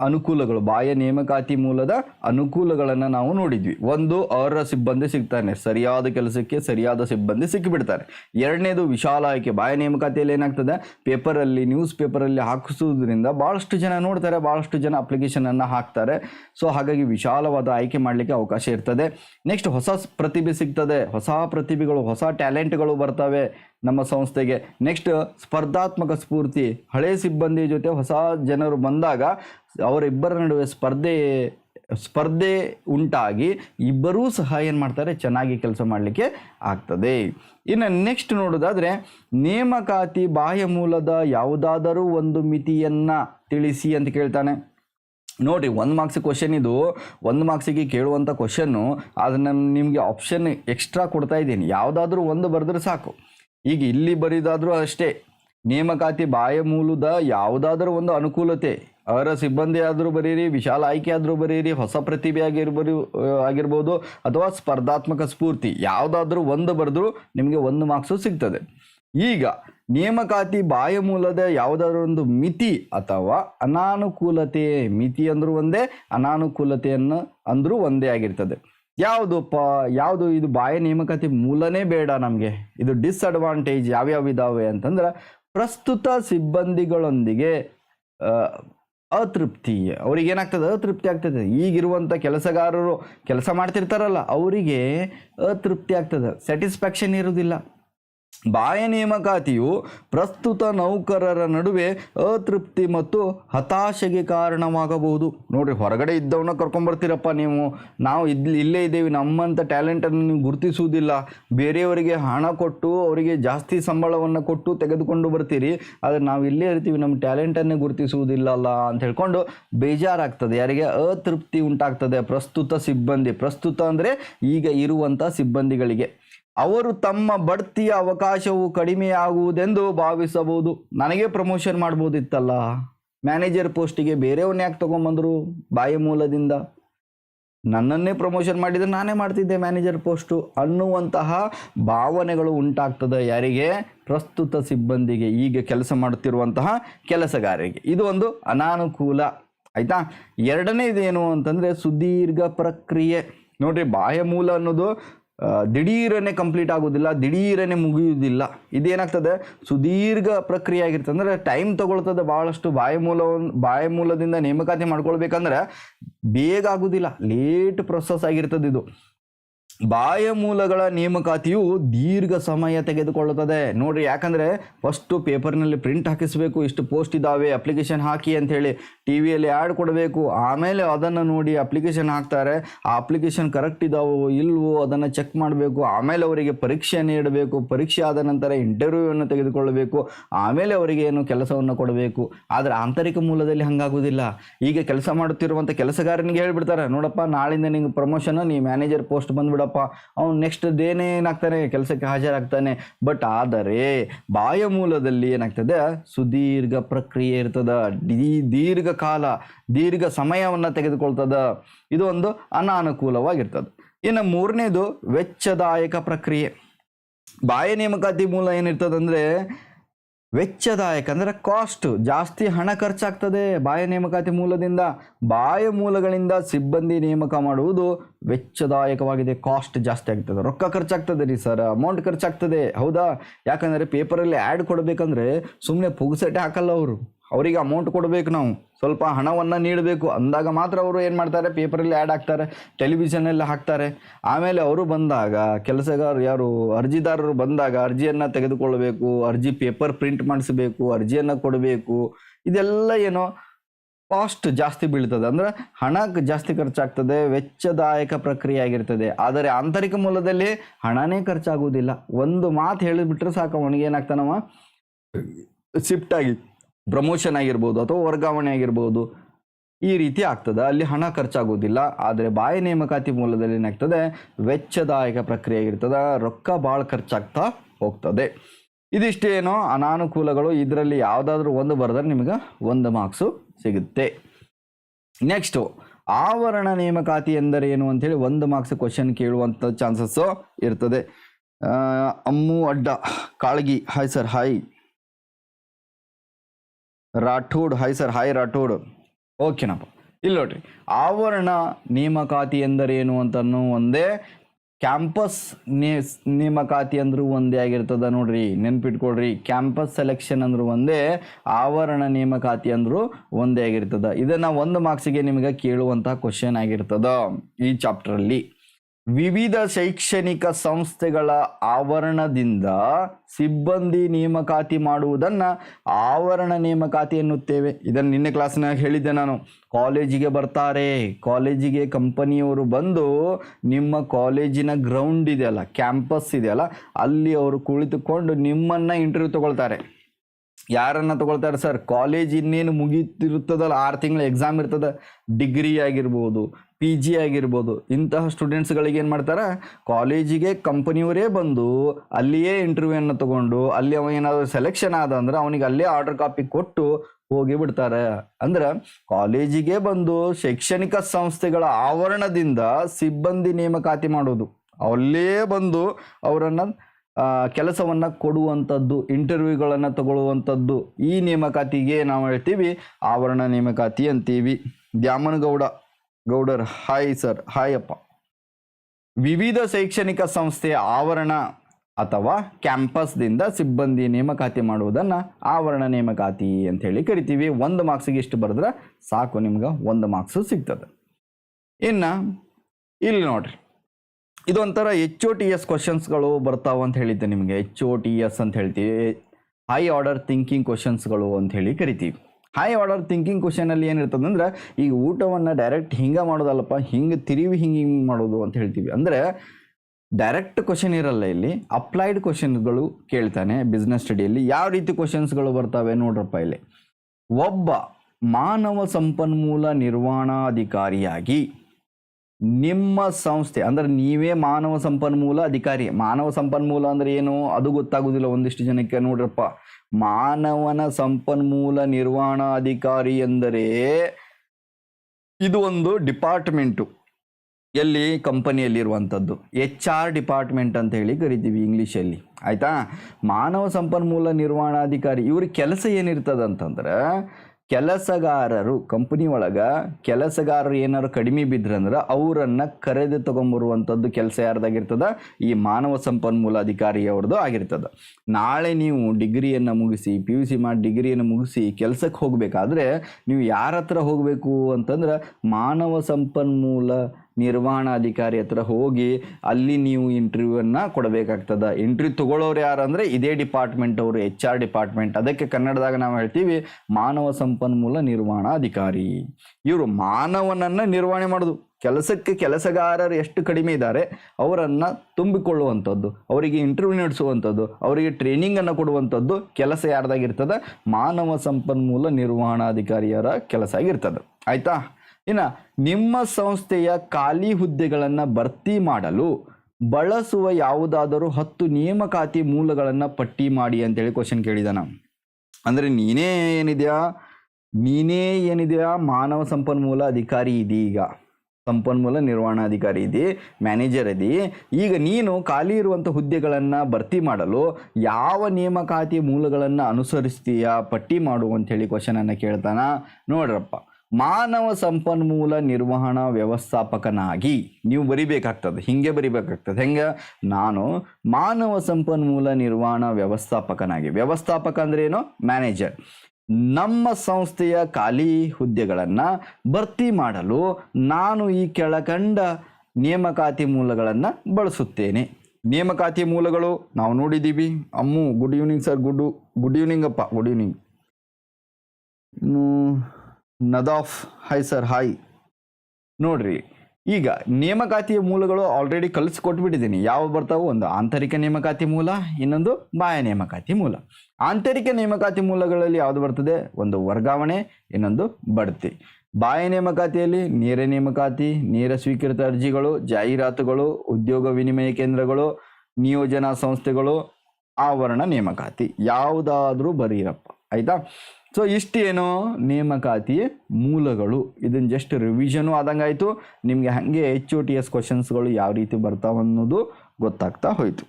ಅನುಕೂಲಗಳು, ಬಾಹ್ಯ ನೇಮಕಾತಿ ಮೂಲದ ಅನುಕೂಲಗಳನ್ನು ನಾವು ನೋಡಿದ್ವಿ. ಒಂದು ಅವರ ಸಿಬ್ಬಂದಿ ಸಿಗ್ತಾನೆ. ಸರಿಯಾದ ಕೆಲಸಕ್ಕೆ ಸರಿಯಾದ ಸಿಬ್ಬಂದಿ ಸಿಕ್ಕಿಬಿಡ್ತಾರೆ. ಎರಡನೇದು, ವಿಶಾಲ ಆಯ್ಕೆ. ಬಾಹ್ಯ ನೇಮಕಾತಿಯಲ್ಲಿ ಏನಾಗ್ತದೆ? ಪೇಪರಲ್ಲಿ, ನ್ಯೂಸ್ ಪೇಪರಲ್ಲಿ ಹಾಕಿಸುವುದರಿಂದ ಭಾಳಷ್ಟು ಜನ ನೋಡ್ತಾರೆ, ಭಾಳಷ್ಟು ಜನ ಅಪ್ಲಿಕೇಶನನ್ನು ಹಾಕ್ತಾರೆ. ಸೊ, ಹಾಗಾಗಿ ವಿಶಾಲವಾದ ಆಯ್ಕೆ ಮಾಡಲಿಕ್ಕೆ ಅವಕಾಶ ಇರ್ತದೆ. ನೆಕ್ಸ್ಟ್, ಹೊಸ ಪ್ರತಿಭೆ ಸಿಗ್ತದೆ. ಹೊಸ ಪ್ರತಿಭೆಗಳು, ಹೊಸ ಟ್ಯಾಲೆಂಟ್ಗಳು ಬರ್ತವೆ ನಮ್ಮ ಸಂಸ್ಥೆಗೆ. ನೆಕ್ಸ್ಟ್, ಸ್ಪರ್ಧಾತ್ಮಕ ಸ್ಫೂರ್ತಿ. ಹಳೆ ಸಿಬ್ಬಂದಿ ಜೊತೆ ಹೊಸ ಜನರು ಬಂದಾಗ ಅವರಿಬ್ಬರ ನಡುವೆ ಸ್ಪರ್ಧೆ ಸ್ಪರ್ಧೆ ಉಂಟಾಗಿ ಇಬ್ಬರೂ ಸಹ ಏನು ಮಾಡ್ತಾರೆ? ಚೆನ್ನಾಗಿ ಕೆಲಸ ಮಾಡಲಿಕ್ಕೆ ಆಗ್ತದೆ. ಇನ್ನು ನೆಕ್ಸ್ಟ್ ನೋಡೋದಾದರೆ ನೇಮಕಾತಿ ಬಾಹ್ಯ ಮೂಲದ ಯಾವುದಾದರೂ ಒಂದು ಮಿತಿಯನ್ನು ತಿಳಿಸಿ ಅಂತ ಕೇಳ್ತಾನೆ. ನೋಡಿರಿ ಒಂದು ಮಾರ್ಕ್ಸ್ ಕ್ವಶನ್ ಇದು. ಒಂದು ಮಾರ್ಕ್ಸಿಗೆ ಕೇಳುವಂಥ ಕ್ವಶನ್ನು ಅದನ್ನು ನಿಮಗೆ ಆಪ್ಷನ್ ಎಕ್ಸ್ಟ್ರಾ ಕೊಡ್ತಾ ಇದ್ದೀನಿ. ಯಾವುದಾದ್ರೂ ಒಂದು ಬರೆದ್ರೆ ಸಾಕು. ಈಗ ಇಲ್ಲಿ ಬರೆಯೋದಾದರೂ ಅಷ್ಟೇ. ನೇಮಕಾತಿ ಬಾಹ್ಯ ಮೂಲದ ಯಾವುದಾದ್ರೂ ಒಂದು ಅನುಕೂಲತೆ ಅವರ ಸಿಬ್ಬಂದಿ ಆದರೂ ಬರೀರಿ, ವಿಶಾಲ ಆಯ್ಕೆ ಆದರೂ ಬರೀರಿ, ಹೊಸ ಪ್ರತಿಭೆ ಆಗಿರ್ಬರಿ, ಆಗಿರ್ಬೋದು ಅಥವಾ ಸ್ಪರ್ಧಾತ್ಮಕ ಸ್ಫೂರ್ತಿ, ಯಾವುದಾದ್ರೂ ಒಂದು ಬರೆದ್ರೂ ನಿಮಗೆ ಒಂದು ಮಾರ್ಕ್ಸು ಸಿಗ್ತದೆ. ಈಗ ನೇಮಕಾತಿ ಬಾಹ್ಯ ಮೂಲದ ಯಾವುದಾದ್ರೂ ಒಂದು ಮಿತಿ ಅಥವಾ ಅನಾನುಕೂಲತೆ, ಮಿತಿ ಅಂದರೂ ಒಂದೇ, ಅನಾನುಕೂಲತೆಯನ್ನು ಅಂದರೂ ಒಂದೇ ಆಗಿರ್ತದೆ. ಯಾವುದು ಪ ಯಾವುದು ಇದು ಬಾಹ್ಯ ನೇಮಕಾತಿ ಮೂಲನೇ ಬೇಡ ನಮಗೆ. ಇದು ಡಿಸ್ಅಡ್ವಾಂಟೇಜ್ ಯಾವ್ಯಾವ ಇದಾವೆ ಅಂತಂದ್ರೆ ಪ್ರಸ್ತುತ ಸಿಬ್ಬಂದಿಗಳೊಂದಿಗೆ ಅತೃಪ್ತಿ. ಅವ್ರಿಗೆ ಏನಾಗ್ತದೆ? ಅತೃಪ್ತಿ ಆಗ್ತದೆ. ಈಗಿರುವಂಥ ಕೆಲಸಗಾರರು ಕೆಲಸ ಮಾಡ್ತಿರ್ತಾರಲ್ಲ ಅವರಿಗೆ ಅತೃಪ್ತಿ ಆಗ್ತದೆ. ಸ್ಯಾಟಿಸ್ಫ್ಯಾಕ್ಷನ್ ಇರುವುದಿಲ್ಲ. ಬಾಹ್ಯ ನೇಮಕಾತಿಯು ಪ್ರಸ್ತುತ ನೌಕರರ ನಡುವೆ ಅತೃಪ್ತಿ ಮತ್ತು ಹತಾಶೆಗೆ ಕಾರಣವಾಗಬಹುದು. ನೋಡ್ರಿ, ಹೊರಗಡೆ ಇದ್ದವನ್ನ ಕರ್ಕೊಂಬರ್ತೀರಪ್ಪ ನೀವು. ನಾವು ಇಲ್ಲಿ ಇಲ್ಲೇ ಇದ್ದೇವೆ. ನಮ್ಮಂಥ ಟ್ಯಾಲೆಂಟನ್ನು ನೀವು ಗುರುತಿಸುವುದಿಲ್ಲ. ಬೇರೆಯವರಿಗೆ ಹಣ ಕೊಟ್ಟು, ಅವರಿಗೆ ಜಾಸ್ತಿ ಸಂಬಳವನ್ನು ಕೊಟ್ಟು ತೆಗೆದುಕೊಂಡು ಬರ್ತೀರಿ. ಆದರೆ ನಾವು ಇಲ್ಲೇ ಇರ್ತೀವಿ. ನಮ್ಮ ಟ್ಯಾಲೆಂಟನ್ನೇ ಗುರುತಿಸುವುದಿಲ್ಲಲ್ಲ ಅಂತ ಹೇಳ್ಕೊಂಡು ಬೇಜಾರಾಗ್ತದೆ. ಯಾರಿಗೆ ಅತೃಪ್ತಿ ಉಂಟಾಗ್ತದೆ? ಪ್ರಸ್ತುತ ಸಿಬ್ಬಂದಿ. ಪ್ರಸ್ತುತ ಅಂದರೆ ಈಗ ಇರುವಂಥ ಸಿಬ್ಬಂದಿಗಳಿಗೆ. ಅವರು ತಮ್ಮ ಬಡ್ತಿಯ ಅವಕಾಶವು ಕಡಿಮೆಯಾಗುವುದೆಂದು ಭಾವಿಸಬಹುದು. ನನಗೆ ಪ್ರಮೋಷನ್ ಮಾಡ್ಬೋದಿತ್ತಲ್ಲ? ಮ್ಯಾನೇಜರ್ ಪೋಸ್ಟಿಗೆ ಬೇರೆಯವ್ರನ್ನ ಯಾಕೆ ತೊಗೊಂಬಂದರು? ಬಾಯಿ ಮೂಲದಿಂದ. ನನ್ನನ್ನೇ ಪ್ರಮೋಷನ್ ಮಾಡಿದರೆ ನಾನೇ ಮಾಡ್ತಿದ್ದೆ ಮ್ಯಾನೇಜರ್ ಪೋಸ್ಟು. ಅನ್ನುವಂತಹ ಭಾವನೆಗಳು ಉಂಟಾಗ್ತದೆ ಯಾರಿಗೆ? ಪ್ರಸ್ತುತ ಸಿಬ್ಬಂದಿಗೆ ಈಗ ಕೆಲಸ ಮಾಡುತ್ತಿರುವಂತಹ ಕೆಲಸಗಾರರಿಗೆ. ಇದು ಒಂದು ಅನಾನುಕೂಲ. ಆಯಿತಾ? ಎರಡನೇದೇನು ಅಂತಂದರೆ ಸುದೀರ್ಘ ಪ್ರಕ್ರಿಯೆ. ನೋಡ್ರಿ, ಬಾಹ್ಯ ಮೂಲ ಅನ್ನೋದು ದಿಢೀರನೆ ಕಂಪ್ಲೀಟ್ ಆಗೋದಿಲ್ಲ, ದಿಢೀರನೆ ಮುಗಿಯುವುದಿಲ್ಲ ಇದೇನಾಗ್ತದೆ? ಸುದೀರ್ಘ ಪ್ರಕ್ರಿಯೆ ಆಗಿರ್ತದೆ. ಅಂದರೆ ಟೈಮ್ ತಗೊಳ್ತದೆ ಭಾಳಷ್ಟು ಬಾಯಿ ಮೂಲವನ್ನು ಬಾಯಿ ಮೂಲದಿಂದ ನೇಮಕಾತಿ ಮಾಡ್ಕೊಳ್ಬೇಕಂದ್ರೆ ಬೇಗ ಆಗೋದಿಲ್ಲ. ಲೇಟ್ ಪ್ರೊಸೆಸ್ ಆಗಿರ್ತದೆ ಇದು. ಬಾಹ್ಯ ಮೂಲಗಳ ನೇಮಕಾತಿಯು ದೀರ್ಘ ಸಮಯ ತೆಗೆದುಕೊಳ್ಳುತ್ತದೆ. ನೋಡ್ರಿ, ಯಾಕಂದರೆ ಫಸ್ಟು ಪೇಪರ್ನಲ್ಲಿ ಪ್ರಿಂಟ್ ಹಾಕಿಸ್ಬೇಕು, ಇಷ್ಟು ಪೋಸ್ಟ್ ಇದ್ದಾವೆ ಅಪ್ಲಿಕೇಶನ್ ಹಾಕಿ ಅಂಥೇಳಿ ಟಿ ವಿಯಲ್ಲಿ ಆ್ಯಡ್ ಕೊಡಬೇಕು. ಆಮೇಲೆ ಅದನ್ನು ನೋಡಿ ಅಪ್ಲಿಕೇಶನ್ ಹಾಕ್ತಾರೆ. ಆ ಅಪ್ಲಿಕೇಶನ್ ಕರೆಕ್ಟ್ ಇದಾವೋ ಇಲ್ವೋ ಅದನ್ನು ಚೆಕ್ ಮಾಡಬೇಕು. ಆಮೇಲೆ ಅವರಿಗೆ ಪರೀಕ್ಷೆ ನೀಡಬೇಕು. ಪರೀಕ್ಷೆ ಆದ ನಂತರ ಇಂಟರ್ವ್ಯೂವನ್ನು ತೆಗೆದುಕೊಳ್ಳಬೇಕು. ಆಮೇಲೆ ಅವರಿಗೆ ಏನು ಕೆಲಸವನ್ನು ಕೊಡಬೇಕು. ಆದರೆ ಆಂತರಿಕ ಮೂಲದಲ್ಲಿ ಹಂಗಾಗೋದಿಲ್ಲ ಈಗ ಕೆಲಸ ಮಾಡುತ್ತಿರುವಂಥ ಕೆಲಸಗಾರನಿಗೆ ಹೇಳ್ಬಿಡ್ತಾರೆ, ನೋಡಪ್ಪ, ನಾಳಿಂದ ನಿಂಗೆ ಪ್ರಮೋಷನ್ ನೀ ಮ್ಯಾನೇಜರ್ ಪೋಸ್ಟ್ ಬಂದ್ಬಿಡಪ್ಪ ಅವನು ನೆಕ್ಸ್ಟ್ ಡೇನೇ ಏನಾಗ್ತಾನೆ, ಕೆಲಸಕ್ಕೆ ಹಾಜರಾಗ್ತಾನೆ. ಬಟ್ ಆದರೆ, ಬಾಯ ಮೂಲದಲ್ಲಿ ಏನಾಗ್ತದೆ? ಸುದೀರ್ಘ ಪ್ರಕ್ರಿಯೆ ಇರ್ತದ. ದೀರ್ಘ ಕಾಲ, ದೀರ್ಘ ಸಮಯವನ್ನು ತೆಗೆದುಕೊಳ್ತದ. ಇದು ಒಂದು ಅನಾನುಕೂಲವಾಗಿರ್ತದೆ. ಇನ್ನು ಮೂರನೇದು ವೆಚ್ಚದಾಯಕ ಪ್ರಕ್ರಿಯೆ. ಬಾಯ ನೇಮಕಾತಿ ಮೂಲ ಏನಿರ್ತದಂದ್ರೆ ವೆಚ್ಚದಾಯಕ ಅಂದರೆ ಕಾಸ್ಟ್ ಜಾಸ್ತಿ ಹಣ ಖರ್ಚಾಗ್ತದೆ. ಬಾಹ್ಯ ನೇಮಕಾತಿ ಮೂಲದಿಂದ ಬಾಹ್ಯ ಮೂಲಗಳಿಂದ ಸಿಬ್ಬಂದಿ ನೇಮಕ ಮಾಡುವುದು ವೆಚ್ಚದಾಯಕವಾಗಿದೆ. ಕಾಸ್ಟ್ ಜಾಸ್ತಿ ಆಗ್ತದೆ. ರೊಕ್ಕ ಖರ್ಚಾಗ್ತದೆ ರೀ ಸರ್ ಅಮೌಂಟ್ ಖರ್ಚಾಗ್ತದೆ. ಹೌದಾ? ಯಾಕಂದರೆ ಪೇಪರಲ್ಲಿ ಆ್ಯಡ್ ಕೊಡಬೇಕಂದ್ರೆ ಸುಮ್ಮನೆ ಪುಗ್ಸಟ್ಟೆ ಹಾಕಲ್ಲ ಅವರು. ಅವರಿಗೆ ಅಮೌಂಟ್ ಕೊಡಬೇಕು ನಾವು. ಸ್ವಲ್ಪ ಹಣವನ್ನು ನೀಡಬೇಕು. ಅಂದಾಗ ಮಾತ್ರ ಅವರು ಏನು ಮಾಡ್ತಾರೆ? ಪೇಪರಲ್ಲಿ ಆ್ಯಡ್ ಹಾಕ್ತಾರೆ ಟೆಲಿವಿಷನಲ್ಲಿ ಹಾಕ್ತಾರೆ. ಆಮೇಲೆ ಅವರು ಬಂದಾಗ ಕೆಲಸಗಾರರು ಯಾರು, ಅರ್ಜಿದಾರರು ಬಂದಾಗ ಅರ್ಜಿಯನ್ನು ತೆಗೆದುಕೊಳ್ಳಬೇಕು ಅರ್ಜಿ ಪೇಪರ್ ಪ್ರಿಂಟ್ ಮಾಡಿಸಬೇಕು, ಅರ್ಜಿಯನ್ನು ಕೊಡಬೇಕು. ಇದೆಲ್ಲ ಏನೋ ಕಾಸ್ಟ್ ಜಾಸ್ತಿ ಬೀಳ್ತದೆ. ಅಂದ್ರೆ ಹಣ ಜಾಸ್ತಿ ಖರ್ಚಾಗ್ತದೆ, ವೆಚ್ಚದಾಯಕ ಪ್ರಕ್ರಿಯೆ ಆಗಿರ್ತದೆ. ಆದರೆ ಆಂತರಿಕ ಮೂಲದಲ್ಲಿ ಹಣನೇ ಖರ್ಚಾಗುವುದಿಲ್ಲ. ಒಂದು ಮಾತು ಹೇಳಿಬಿಟ್ರೆ ಸಾಕು. ಅವನಿಗೆ ಏನಾಗ್ತಾನವ ಶಿಫ್ಟ್ ಆಗಿ. ಪ್ರಮೋಷನ್ ಆಗಿರ್ಬೋದು ಅಥವಾ ವರ್ಗಾವಣೆ ಆಗಿರ್ಬೋದು ಈ ರೀತಿ ಆಗ್ತದೆ. ಅಲ್ಲಿ ಹಣ ಖರ್ಚಾಗೋದಿಲ್ಲ. ಆದರೆ ಬಾಯಿ ನೇಮಕಾತಿ ಮೂಲದಲ್ಲಿ ಏನಾಗ್ತದೆ ವೆಚ್ಚದಾಯಕ ಪ್ರಕ್ರಿಯೆ ಆಗಿರ್ತದೆ. ರೊಕ್ಕ ಭಾಳ ಖರ್ಚಾಗ್ತಾ ಹೋಗ್ತದೆ. ಇದಿಷ್ಟೇನೋ ಅನಾನುಕೂಲಗಳು. ಇದರಲ್ಲಿ ಯಾವುದಾದ್ರೂ ಒಂದು ಬರೆದ್ರೆ ನಿಮಗೆ ಒಂದು ಮಾರ್ಕ್ಸು ಸಿಗುತ್ತೆ. ನೆಕ್ಸ್ಟು, ಆವರಣ ನೇಮಕಾತಿ ಎಂದರೆ ಏನು ಅಂತೇಳಿ ಒಂದು ಮಾರ್ಕ್ಸ್ ಕ್ವಶನ್ ಕೇಳುವಂಥ ಚಾನ್ಸಸ್ಸು ಇರ್ತದೆ. ಅಮ್ಮು ಅಡ್ಡ, Kalagi, hi sir, hi. Rathod hi sir hi Rathod. ಓಕೆನಪ್ಪ ಇಲ್ಲಿ ನೋಡ್ರಿ, ಆವರಣ ನೇಮಕಾತಿ ಎಂದರೇನು ಅಂತನೂ ಒಂದೇ, ಕ್ಯಾಂಪಸ್ ನೇಮಕಾತಿ ಅಂದ್ರೂ ಒಂದೇ ಆಗಿರ್ತದ ನೋಡ್ರಿ, ನೆನ್ಪಿಟ್ಕೊಳ್ರಿ. ಕ್ಯಾಂಪಸ್ ಸೆಲೆಕ್ಷನ್ ಅಂದ್ರೂ ಒಂದೇ, ಆವರಣ ನೇಮಕಾತಿ ಅಂದ್ರೂ ಒಂದೇ ಆಗಿರ್ತದ. ಇದನ್ನು ಒಂದು ಮಾರ್ಕ್ಸಿಗೆ ನಿಮಗೆ ಕೇಳುವಂತಹ ಕ್ವಶನ್ ಆಗಿರ್ತದ ಈ ಚಾಪ್ಟರಲ್ಲಿ ವಿವಿಧ ಶೈಕ್ಷಣಿಕ ಸಂಸ್ಥೆಗಳ ಆವರಣದಿಂದ ಸಿಬ್ಬಂದಿ ನೇಮಕಾತಿ ಮಾಡುವುದನ್ನ ಆವರಣ ನೇಮಕಾತಿ ಎನ್ನುತ್ತೇವೆ. ಇದನ್ನು ನಿನ್ನೆ ಕ್ಲಾಸ್ನಾಗ ಹೇಳಿದ್ದೆ ನಾನು. ಕಾಲೇಜಿಗೆ ಬರ್ತಾರೆ. ಕಾಲೇಜಿಗೆ ಕಂಪನಿಯವರು ಬಂದು ನಿಮ್ಮ ಕಾಲೇಜಿನ ಗ್ರೌಂಡ್ ಇದೆಯಲ್ಲ ಕ್ಯಾಂಪಸ್ ಇದೆಯಲ್ಲ ಅಲ್ಲಿ ಅವರು ಕುಳಿತುಕೊಂಡು ನಿಮ್ಮನ್ನ ಇಂಟರ್ವ್ಯೂ ತಗೊಳ್ತಾರೆ. ಯಾರನ್ನ ತಗೊಳ್ತಾರೆ ಸರ್? ಕಾಲೇಜ್ ಇನ್ನೇನು ಮುಗಿತಿರುತ್ತದಲ್ಲ? ಆರು ತಿಂಗಳ ಎಕ್ಸಾಮ್ ಇರ್ತದೆ. ಡಿಗ್ರಿ ಆಗಿರ್ಬೋದು ಪಿ ಜಿ ಆಗಿರ್ಬೋದು. ಇಂತಹ ಸ್ಟೂಡೆಂಟ್ಸ್ಗಳಿಗೆ ಏನು ಮಾಡ್ತಾರೆ? ಕಾಲೇಜಿಗೆ ಕಂಪನಿಯವರೇ ಬಂದು ಅಲ್ಲಿಯೇ ಇಂಟರ್ವ್ಯೂವನ್ನು ತಗೊಂಡು, ಅಲ್ಲಿ ಅವ ಏನಾದರೂ ಸೆಲೆಕ್ಷನ್ ಆದ ಅಂದ್ರೆ ಅವನಿಗೆ ಅಲ್ಲೇ ಆರ್ಡರ್ ಕಾಪಿ ಕೊಟ್ಟು ಹೋಗಿ ಬಿಡ್ತಾರೆ. ಅಂದ್ರೆ ಕಾಲೇಜಿಗೆ ಬಂದು ಶೈಕ್ಷಣಿಕ ಸಂಸ್ಥೆಗಳ ಆವರಣದಿಂದ ಸಿಬ್ಬಂದಿ ನೇಮಕಾತಿ ಮಾಡೋದು. ಅಲ್ಲೇ ಬಂದು ಅವರನ್ನು ಕೆಲಸವನ್ನು ಕೊಡುವಂಥದ್ದು ಇಂಟರ್ವ್ಯೂಗಳನ್ನು ತಗೊಳ್ಳುವಂಥದ್ದು ಈ ನೇಮಕಾತಿಗೆ ನಾವು ಹೇಳ್ತೀವಿ. ಆವರಣ ನೇಮಕಾತಿ ಅಂತೀವಿ. ದ್ಯಾಮನಗೌಡ. ಗೌಡರ್ ಹಾಯ್ ಸರ್ ಹಾಯಪ್ಪ ವಿವಿಧ ಶೈಕ್ಷಣಿಕ ಸಂಸ್ಥೆಯ ಆವರಣ ಅಥವಾ ಕ್ಯಾಂಪಸ್ದಿಂದ ಸಿಬ್ಬಂದಿ ನೇಮಕಾತಿ ಮಾಡುವುದನ್ನು ಆವರಣ ನೇಮಕಾತಿ ಅಂತ ಹೇಳಿ ಕರಿತೀವಿ. ಒಂದು ಮಾರ್ಕ್ಸಿಗೆ ಇಷ್ಟು ಬರೆದ್ರೆ ಸಾಕು, ನಿಮ್ಗೆ ಒಂದು ಮಾರ್ಕ್ಸು ಸಿಗ್ತದೆ. ಇನ್ನು ಇಲ್ಲಿ ನೋಡ್ರಿ. ಇದೊಂಥರ ಎಚ್ ಒ ಟಿ ಎಸ್ ಕ್ವಶನ್ಸ್ಗಳು ಬರ್ತಾವ ಅಂತ ಹೇಳಿದ್ದೆ ನಿಮಗೆ. ಎಚ್ ಒ ಟಿ ಎಸ್ ಅಂತ ಹೇಳ್ತೀವಿ. ಹೈ ಆರ್ಡರ್ ಥಿಂಕಿಂಗ್ ಕ್ವಶನ್ಸ್ಗಳು ಅಂತ ಹೇಳಿ ಕರಿತೀವಿ. ಹೈ ಆರ್ಡರ್ ಥಿಂಕಿಂಗ್ ಕ್ವಶನಲ್ಲಿ ಏನಿರ್ತದಂದ್ರೆ ಈಗ ಊಟವನ್ನು ಡೈರೆಕ್ಟ್ ಹಿಂಗೆ ಮಾಡೋದಲ್ಲಪ್ಪ, ಹಿಂಗೆ ತಿರುವಿ ಹಿಂಗೆ ಹಿಂಗೆ ಮಾಡೋದು ಅಂತ ಹೇಳ್ತೀವಿ. ಅಂದರೆ ಡೈರೆಕ್ಟ್ ಕ್ವಶನ್ ಇರಲ್ಲ ಇಲ್ಲಿ ಅಪ್ಲೈಡ್ ಕ್ವಶನ್ಗಳು ಕೇಳ್ತಾನೆ ಬಿಸ್ನೆಸ್ ಸ್ಟಡಿಯಲ್ಲಿ ಯಾವ ರೀತಿ ಕ್ವಶನ್ಸ್ಗಳು ಬರ್ತವೆ ನೋಡ್ರಪ್ಪ ಇಲ್ಲಿ. ಒಬ್ಬ ಮಾನವ ಸಂಪನ್ಮೂಲ ನಿರ್ವಹಣಾಧಿಕಾರಿಯಾಗಿ ನಿಮ್ಮ ಸಂಸ್ಥೆ, ಅಂದರೆ ನೀವೇ ಮಾನವ ಸಂಪನ್ಮೂಲ ಅಧಿಕಾರಿ. ಮಾನವ ಸಂಪನ್ಮೂಲ ಅಂದ್ರೆ ಏನು? ಅದು ಗೊತ್ತಾಗೋದಿಲ್ಲ ಒಂದಿಷ್ಟು ಜನಕ್ಕೆ, ನೋಡ್ರಪ್ಪ. ಮಾನವನ ಸಂಪನ್ಮೂಲ ನಿರ್ವಹಣಾ ಅಧಿಕಾರಿ ಎಂದರೆ ಇದು ಒಂದು ಡಿಪಾರ್ಟ್ಮೆಂಟು. ಎಲ್ಲಿ? ಕಂಪನಿಯಲ್ಲಿರುವಂಥದ್ದು. ಎಚ್ ಆರ್ ಡಿಪಾರ್ಟ್ಮೆಂಟ್ ಅಂತ ಹೇಳಿ ಕರಿತೀವಿ ಇಂಗ್ಲೀಷಲ್ಲಿ. ಆಯಿತಾ? ಮಾನವ ಸಂಪನ್ಮೂಲ ನಿರ್ವಹಣಾಧಿಕಾರಿ. ಇವ್ರ ಕೆಲಸ ಏನಿರ್ತದೆ ಅಂತಂದ್ರೆ ಕೆಲಸಗಾರರು ಕಂಪನಿ ಒಳಗೆ ಕೆಲಸಗಾರರು ಏನಾರು ಕಡಿಮೆ ಬಿದ್ರಂದ್ರೆ ಅವರನ್ನು ಕರೆದು ತೊಗೊಂಬರುವಂಥದ್ದು ಕೆಲಸ ಯಾರ್ದಾಗಿರ್ತದ ಈ ಮಾನವ ಸಂಪನ್ಮೂಲ ಅಧಿಕಾರಿಯವ್ರದ್ದು ಆಗಿರ್ತದೆ. ನಾಳೆ ನೀವು ಡಿಗ್ರಿಯನ್ನು ಮುಗಿಸಿ ಪಿ ಯು ಸಿ ಮಾಡಿ ಡಿಗ್ರಿಯನ್ನು ಮುಗಿಸಿ ಕೆಲಸಕ್ಕೆ ಹೋಗಬೇಕಾದ್ರೆ ನೀವು ಯಾರ ಹತ್ರ ಹೋಗಬೇಕು ಅಂತಂದ್ರೆ ಮಾನವ ಸಂಪನ್ಮೂಲ ನಿರ್ವಹಣಾಧಿಕಾರಿ ಹತ್ರ ಹೋಗಿ ಅಲ್ಲಿ ನೀವು ಇಂಟರ್ವ್ಯೂವನ್ನು ಕೊಡಬೇಕಾಗ್ತದೆ. ಇಂಟರ್ವ್ಯೂ ತೊಗೊಳ್ಳೋರು ಯಾರು ಅಂದರೆ ಇದೇ ಡಿಪಾರ್ಟ್ಮೆಂಟ್ ಅವರು ಎಚ್ ಆರ್ ಡಿಪಾರ್ಟ್ಮೆಂಟ್ ಅದಕ್ಕೆ ಕನ್ನಡದಾಗ ನಾವು ಹೇಳ್ತೀವಿ ಮಾನವ ಸಂಪನ್ಮೂಲ ನಿರ್ವಹಣಾಧಿಕಾರಿ ಇವರು ಮಾನವನನ್ನು ನಿರ್ವಹಣೆ ಮಾಡೋದು. ಕೆಲಸಕ್ಕೆ ಕೆಲಸಗಾರರು ಎಷ್ಟು ಕಡಿಮೆ ಇದ್ದಾರೆ ಅವರನ್ನು ತುಂಬಿಕೊಳ್ಳುವಂಥದ್ದು, ಅವರಿಗೆ ಇಂಟರ್ವ್ಯೂ ನಡೆಸುವಂಥದ್ದು, ಅವರಿಗೆ ಟ್ರೈನಿಂಗನ್ನು ಕೊಡುವಂಥದ್ದು ಕೆಲಸ ಯಾರ್ದಾಗಿರ್ತದೆ? ಮಾನವ ಸಂಪನ್ಮೂಲ ನಿರ್ವಹಣಾಧಿಕಾರಿಯರ ಕೆಲಸ ಆಗಿರ್ತದೆ. ಆಯಿತಾ? ಇನ್ನು ನಿಮ್ಮ ಸಂಸ್ಥೆಯ ಖಾಲಿ ಹುದ್ದೆಗಳನ್ನು ಭರ್ತಿ ಮಾಡಲು ಬಳಸುವ ಯಾವುದಾದರೂ ಹತ್ತು ನೇಮಕಾತಿ ಮೂಲಗಳನ್ನು ಪಟ್ಟಿ ಮಾಡಿ ಅಂತೇಳಿ ಕ್ವಶನ್ ಕೇಳಿದಾನ. ಅಂದರೆ ನೀನೇ ಏನಿದೆಯಾ? ನೀನೇ ಏನಿದೆಯಾ? ಮಾನವ ಸಂಪನ್ಮೂಲ ಅಧಿಕಾರಿ ಇದೀಗ ಸಂಪನ್ಮೂಲ ನಿರ್ವಹಣಾಧಿಕಾರಿ ಇದೆ ಮ್ಯಾನೇಜರ್ ಇದಿ. ಈಗ ನೀನು ಖಾಲಿ ಇರುವಂಥ ಹುದ್ದೆಗಳನ್ನು ಭರ್ತಿ ಮಾಡಲು ಯಾವ ನೇಮಕಾತಿ ಮೂಲಗಳನ್ನು ಅನುಸರಿಸ್ತೀಯಾ? ಪಟ್ಟಿ ಮಾಡು ಅಂಥೇಳಿ ಕ್ವಶನನ್ನು ಕೇಳ್ತಾನ. ನೋಡ್ರಪ್ಪ. ಮಾನವ ಸಂಪನ್ಮೂಲ ನಿರ್ವಹಣಾ ವ್ಯವಸ್ಥಾಪಕನಾಗಿ ನೀವು ಬರಿಬೇಕಾಗ್ತದೆ. ಹಿಂಗೆ ಬರಿಬೇಕಾಗ್ತದೆ. ಹೆಂಗೆ? ನಾನು ಮಾನವ ಸಂಪನ್ಮೂಲ ನಿರ್ವಹಣಾ ವ್ಯವಸ್ಥಾಪಕನಾಗಿ. ವ್ಯವಸ್ಥಾಪಕ ಅಂದ್ರೆ ಏನು? ಮ್ಯಾನೇಜರ್. ನಮ್ಮ ಸಂಸ್ಥೆಯ ಖಾಲಿ ಹುದ್ದೆಗಳನ್ನು ಭರ್ತಿ ಮಾಡಲು ನಾನು ಈ ಕೆಳಕಂಡ ನೇಮಕಾತಿ ಮೂಲಗಳನ್ನು ಬಳಸುತ್ತೇನೆ. ನೇಮಕಾತಿ ಮೂಲಗಳು ನಾವು ನೋಡಿದ್ದೀವಿ. ಅಮ್ಮು good evening sir good good evening ಅಪ್ಪ good evening Nadaf, hi sir, hi. ನೋಡ್ರಿ, ಈಗ ನೇಮಕಾತಿಯ ಮೂಲಗಳು ಆಲ್ರೆಡಿ ಕಲಿಸ್ಕೊಟ್ಬಿಟ್ಟಿದ್ದೀನಿ ಯಾವ ಬರ್ತಾವೆ ಒಂದು ಆಂತರಿಕ ನೇಮಕಾತಿ ಮೂಲ, ಇನ್ನೊಂದು ಬಾಯ ನೇಮಕಾತಿ ಮೂಲ. ಆಂತರಿಕ ನೇಮಕಾತಿ ಮೂಲಗಳಲ್ಲಿ ಯಾವುದು ಬರ್ತದೆ? ಒಂದು ವರ್ಗಾವಣೆ, ಇನ್ನೊಂದು ಬಡ್ತಿ. ಬಾಯ ನೇಮಕಾತಿಯಲ್ಲಿ ನೇರ ನೇಮಕಾತಿ, ನೇರ ಸ್ವೀಕೃತ ಅರ್ಜಿಗಳು, ಜಾಹೀರಾತುಗಳು, ಉದ್ಯೋಗ ವಿನಿಮಯ ಕೇಂದ್ರಗಳು, ನಿಯೋಜನಾ ಸಂಸ್ಥೆಗಳು, ಆವರಣ ನೇಮಕಾತಿ. ಯಾವುದಾದ್ರೂ ಬರೀರಪ್ಪ. ಆಯ್ತಾ? ಸೊ ಇಷ್ಟೇನು ನೇಮಕಾತಿ ಮೂಲಗಳು. ಇದನ್ನ ಜಸ್ಟ್ ರಿವಿಷನು ಆದಂಗಾಯಿತು. ನಿಮಗೆ ಹಾಗೆ ಎಚ್ ಒ ಟಿ ಎಸ್ ಕ್ವಶನ್ಸ್ಗಳು ಯಾವ ರೀತಿ ಬರ್ತಾವೆ ಅನ್ನೋದು ಗೊತ್ತಾಗ್ತಾ ಹೋಯಿತು.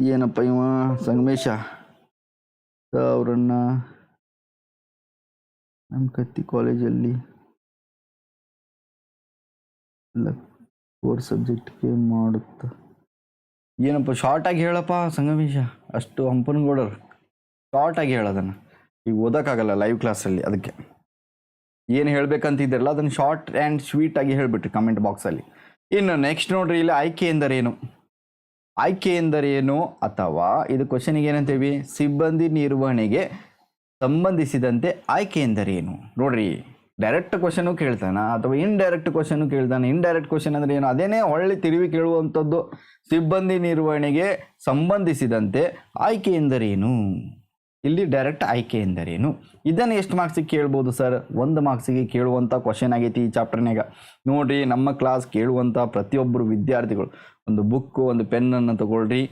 ಏನಪ್ಪ ಇವ ಸಂಗಮೇಶ? ಅವರನ್ನ ನಮ್ಮ ಕತ್ತಿ ಕಾಲೇಜಲ್ಲಿ ಎಲ್ಲ ಕೋರ್ ಸಬ್ಜೆಕ್ಟ್ಗೆ ಮಾಡುತ್ತ. ಏನಪ್ಪ ಶಾರ್ಟಾಗಿ ಹೇಳಪ್ಪ ಸಂಗಮೇಶ? ಅಷ್ಟು ಹಂಪನಗೌಡರು. ಶಾರ್ಟಾಗಿ ಹೇಳೋದನ್ನು ಈಗ ಓದೋಕ್ಕಾಗಲ್ಲ ಲೈವ್ ಕ್ಲಾಸಲ್ಲಿ ಅದಕ್ಕೆ. ಏನು ಹೇಳ್ಬೇಕಂತಿದ್ದೀರಲ್ಲ ಅದನ್ನು ಶಾರ್ಟ್ ಆ್ಯಂಡ್ ಸ್ವೀಟಾಗಿ ಹೇಳಿಬಿಟ್ರಿ ಕಮೆಂಟ್ ಬಾಕ್ಸಲ್ಲಿ ಇನ್ನು ನೆಕ್ಸ್ಟ್ ನೋಡ್ರಿ ಇಲ್ಲಿ ಆಯ್ಕೆ ಎಂದರೇನು? ಆಯ್ಕೆ ಎಂದರೇನು ಅಥವಾ ಇದು ಕ್ವಶನಿಗೆ ಏನಂತೀವಿ? ಸಿಬ್ಬಂದಿ ನಿರ್ವಹಣೆಗೆ ಸಂಬಂಧಿಸಿದಂತೆ ಆಯ್ಕೆ ಎಂದರೇನು? ನೋಡ್ರಿ ಡೈರೆಕ್ಟ್ ಕ್ವಶನು ಕೇಳ್ತಾನೆ ಅಥವಾ ಇನ್ಡೈರೆಕ್ಟ್ ಕ್ವಶನು ಕೇಳ್ತಾನೆ? ಇನ್ಡೈರೆಕ್ಟ್ ಕ್ವಶನ್ ಅಂದರೆ ಏನು? ಅದೇನೇ ಒಳ್ಳೆ ತಿರುವಿ ಕೇಳುವಂಥದ್ದು. ಸಿಬ್ಬಂದಿ ನಿರ್ವಹಣೆಗೆ ಸಂಬಂಧಿಸಿದಂತೆ ಆಯ್ಕೆ ಎಂದರೇನು? ಇಲ್ಲಿ ಡೈರೆಕ್ಟ್ ಆಯ್ಕೆ ಎಂದರೇನು? ಇದನ್ನು ಎಷ್ಟು ಮಾರ್ಕ್ಸಿಗೆ ಕೇಳ್ಬೋದು ಸರ್ ಒಂದು ಮಾರ್ಕ್ಸಿಗೆ ಕೇಳುವಂಥ ಕ್ವಶನ್ ಆಗೈತಿ ಈ ಚಾಪ್ಟರ್ನಾಗ ನೋಡಿರಿ, ನಮ್ಮ ಕ್ಲಾಸ್ ಕೇಳುವಂಥ ಪ್ರತಿಯೊಬ್ಬರು ವಿದ್ಯಾರ್ಥಿಗಳು, ಒಂದು ಬುಕ್ಕು ಒಂದು ಪೆನ್ನನ್ನು ತಗೊಳ್ರಿ.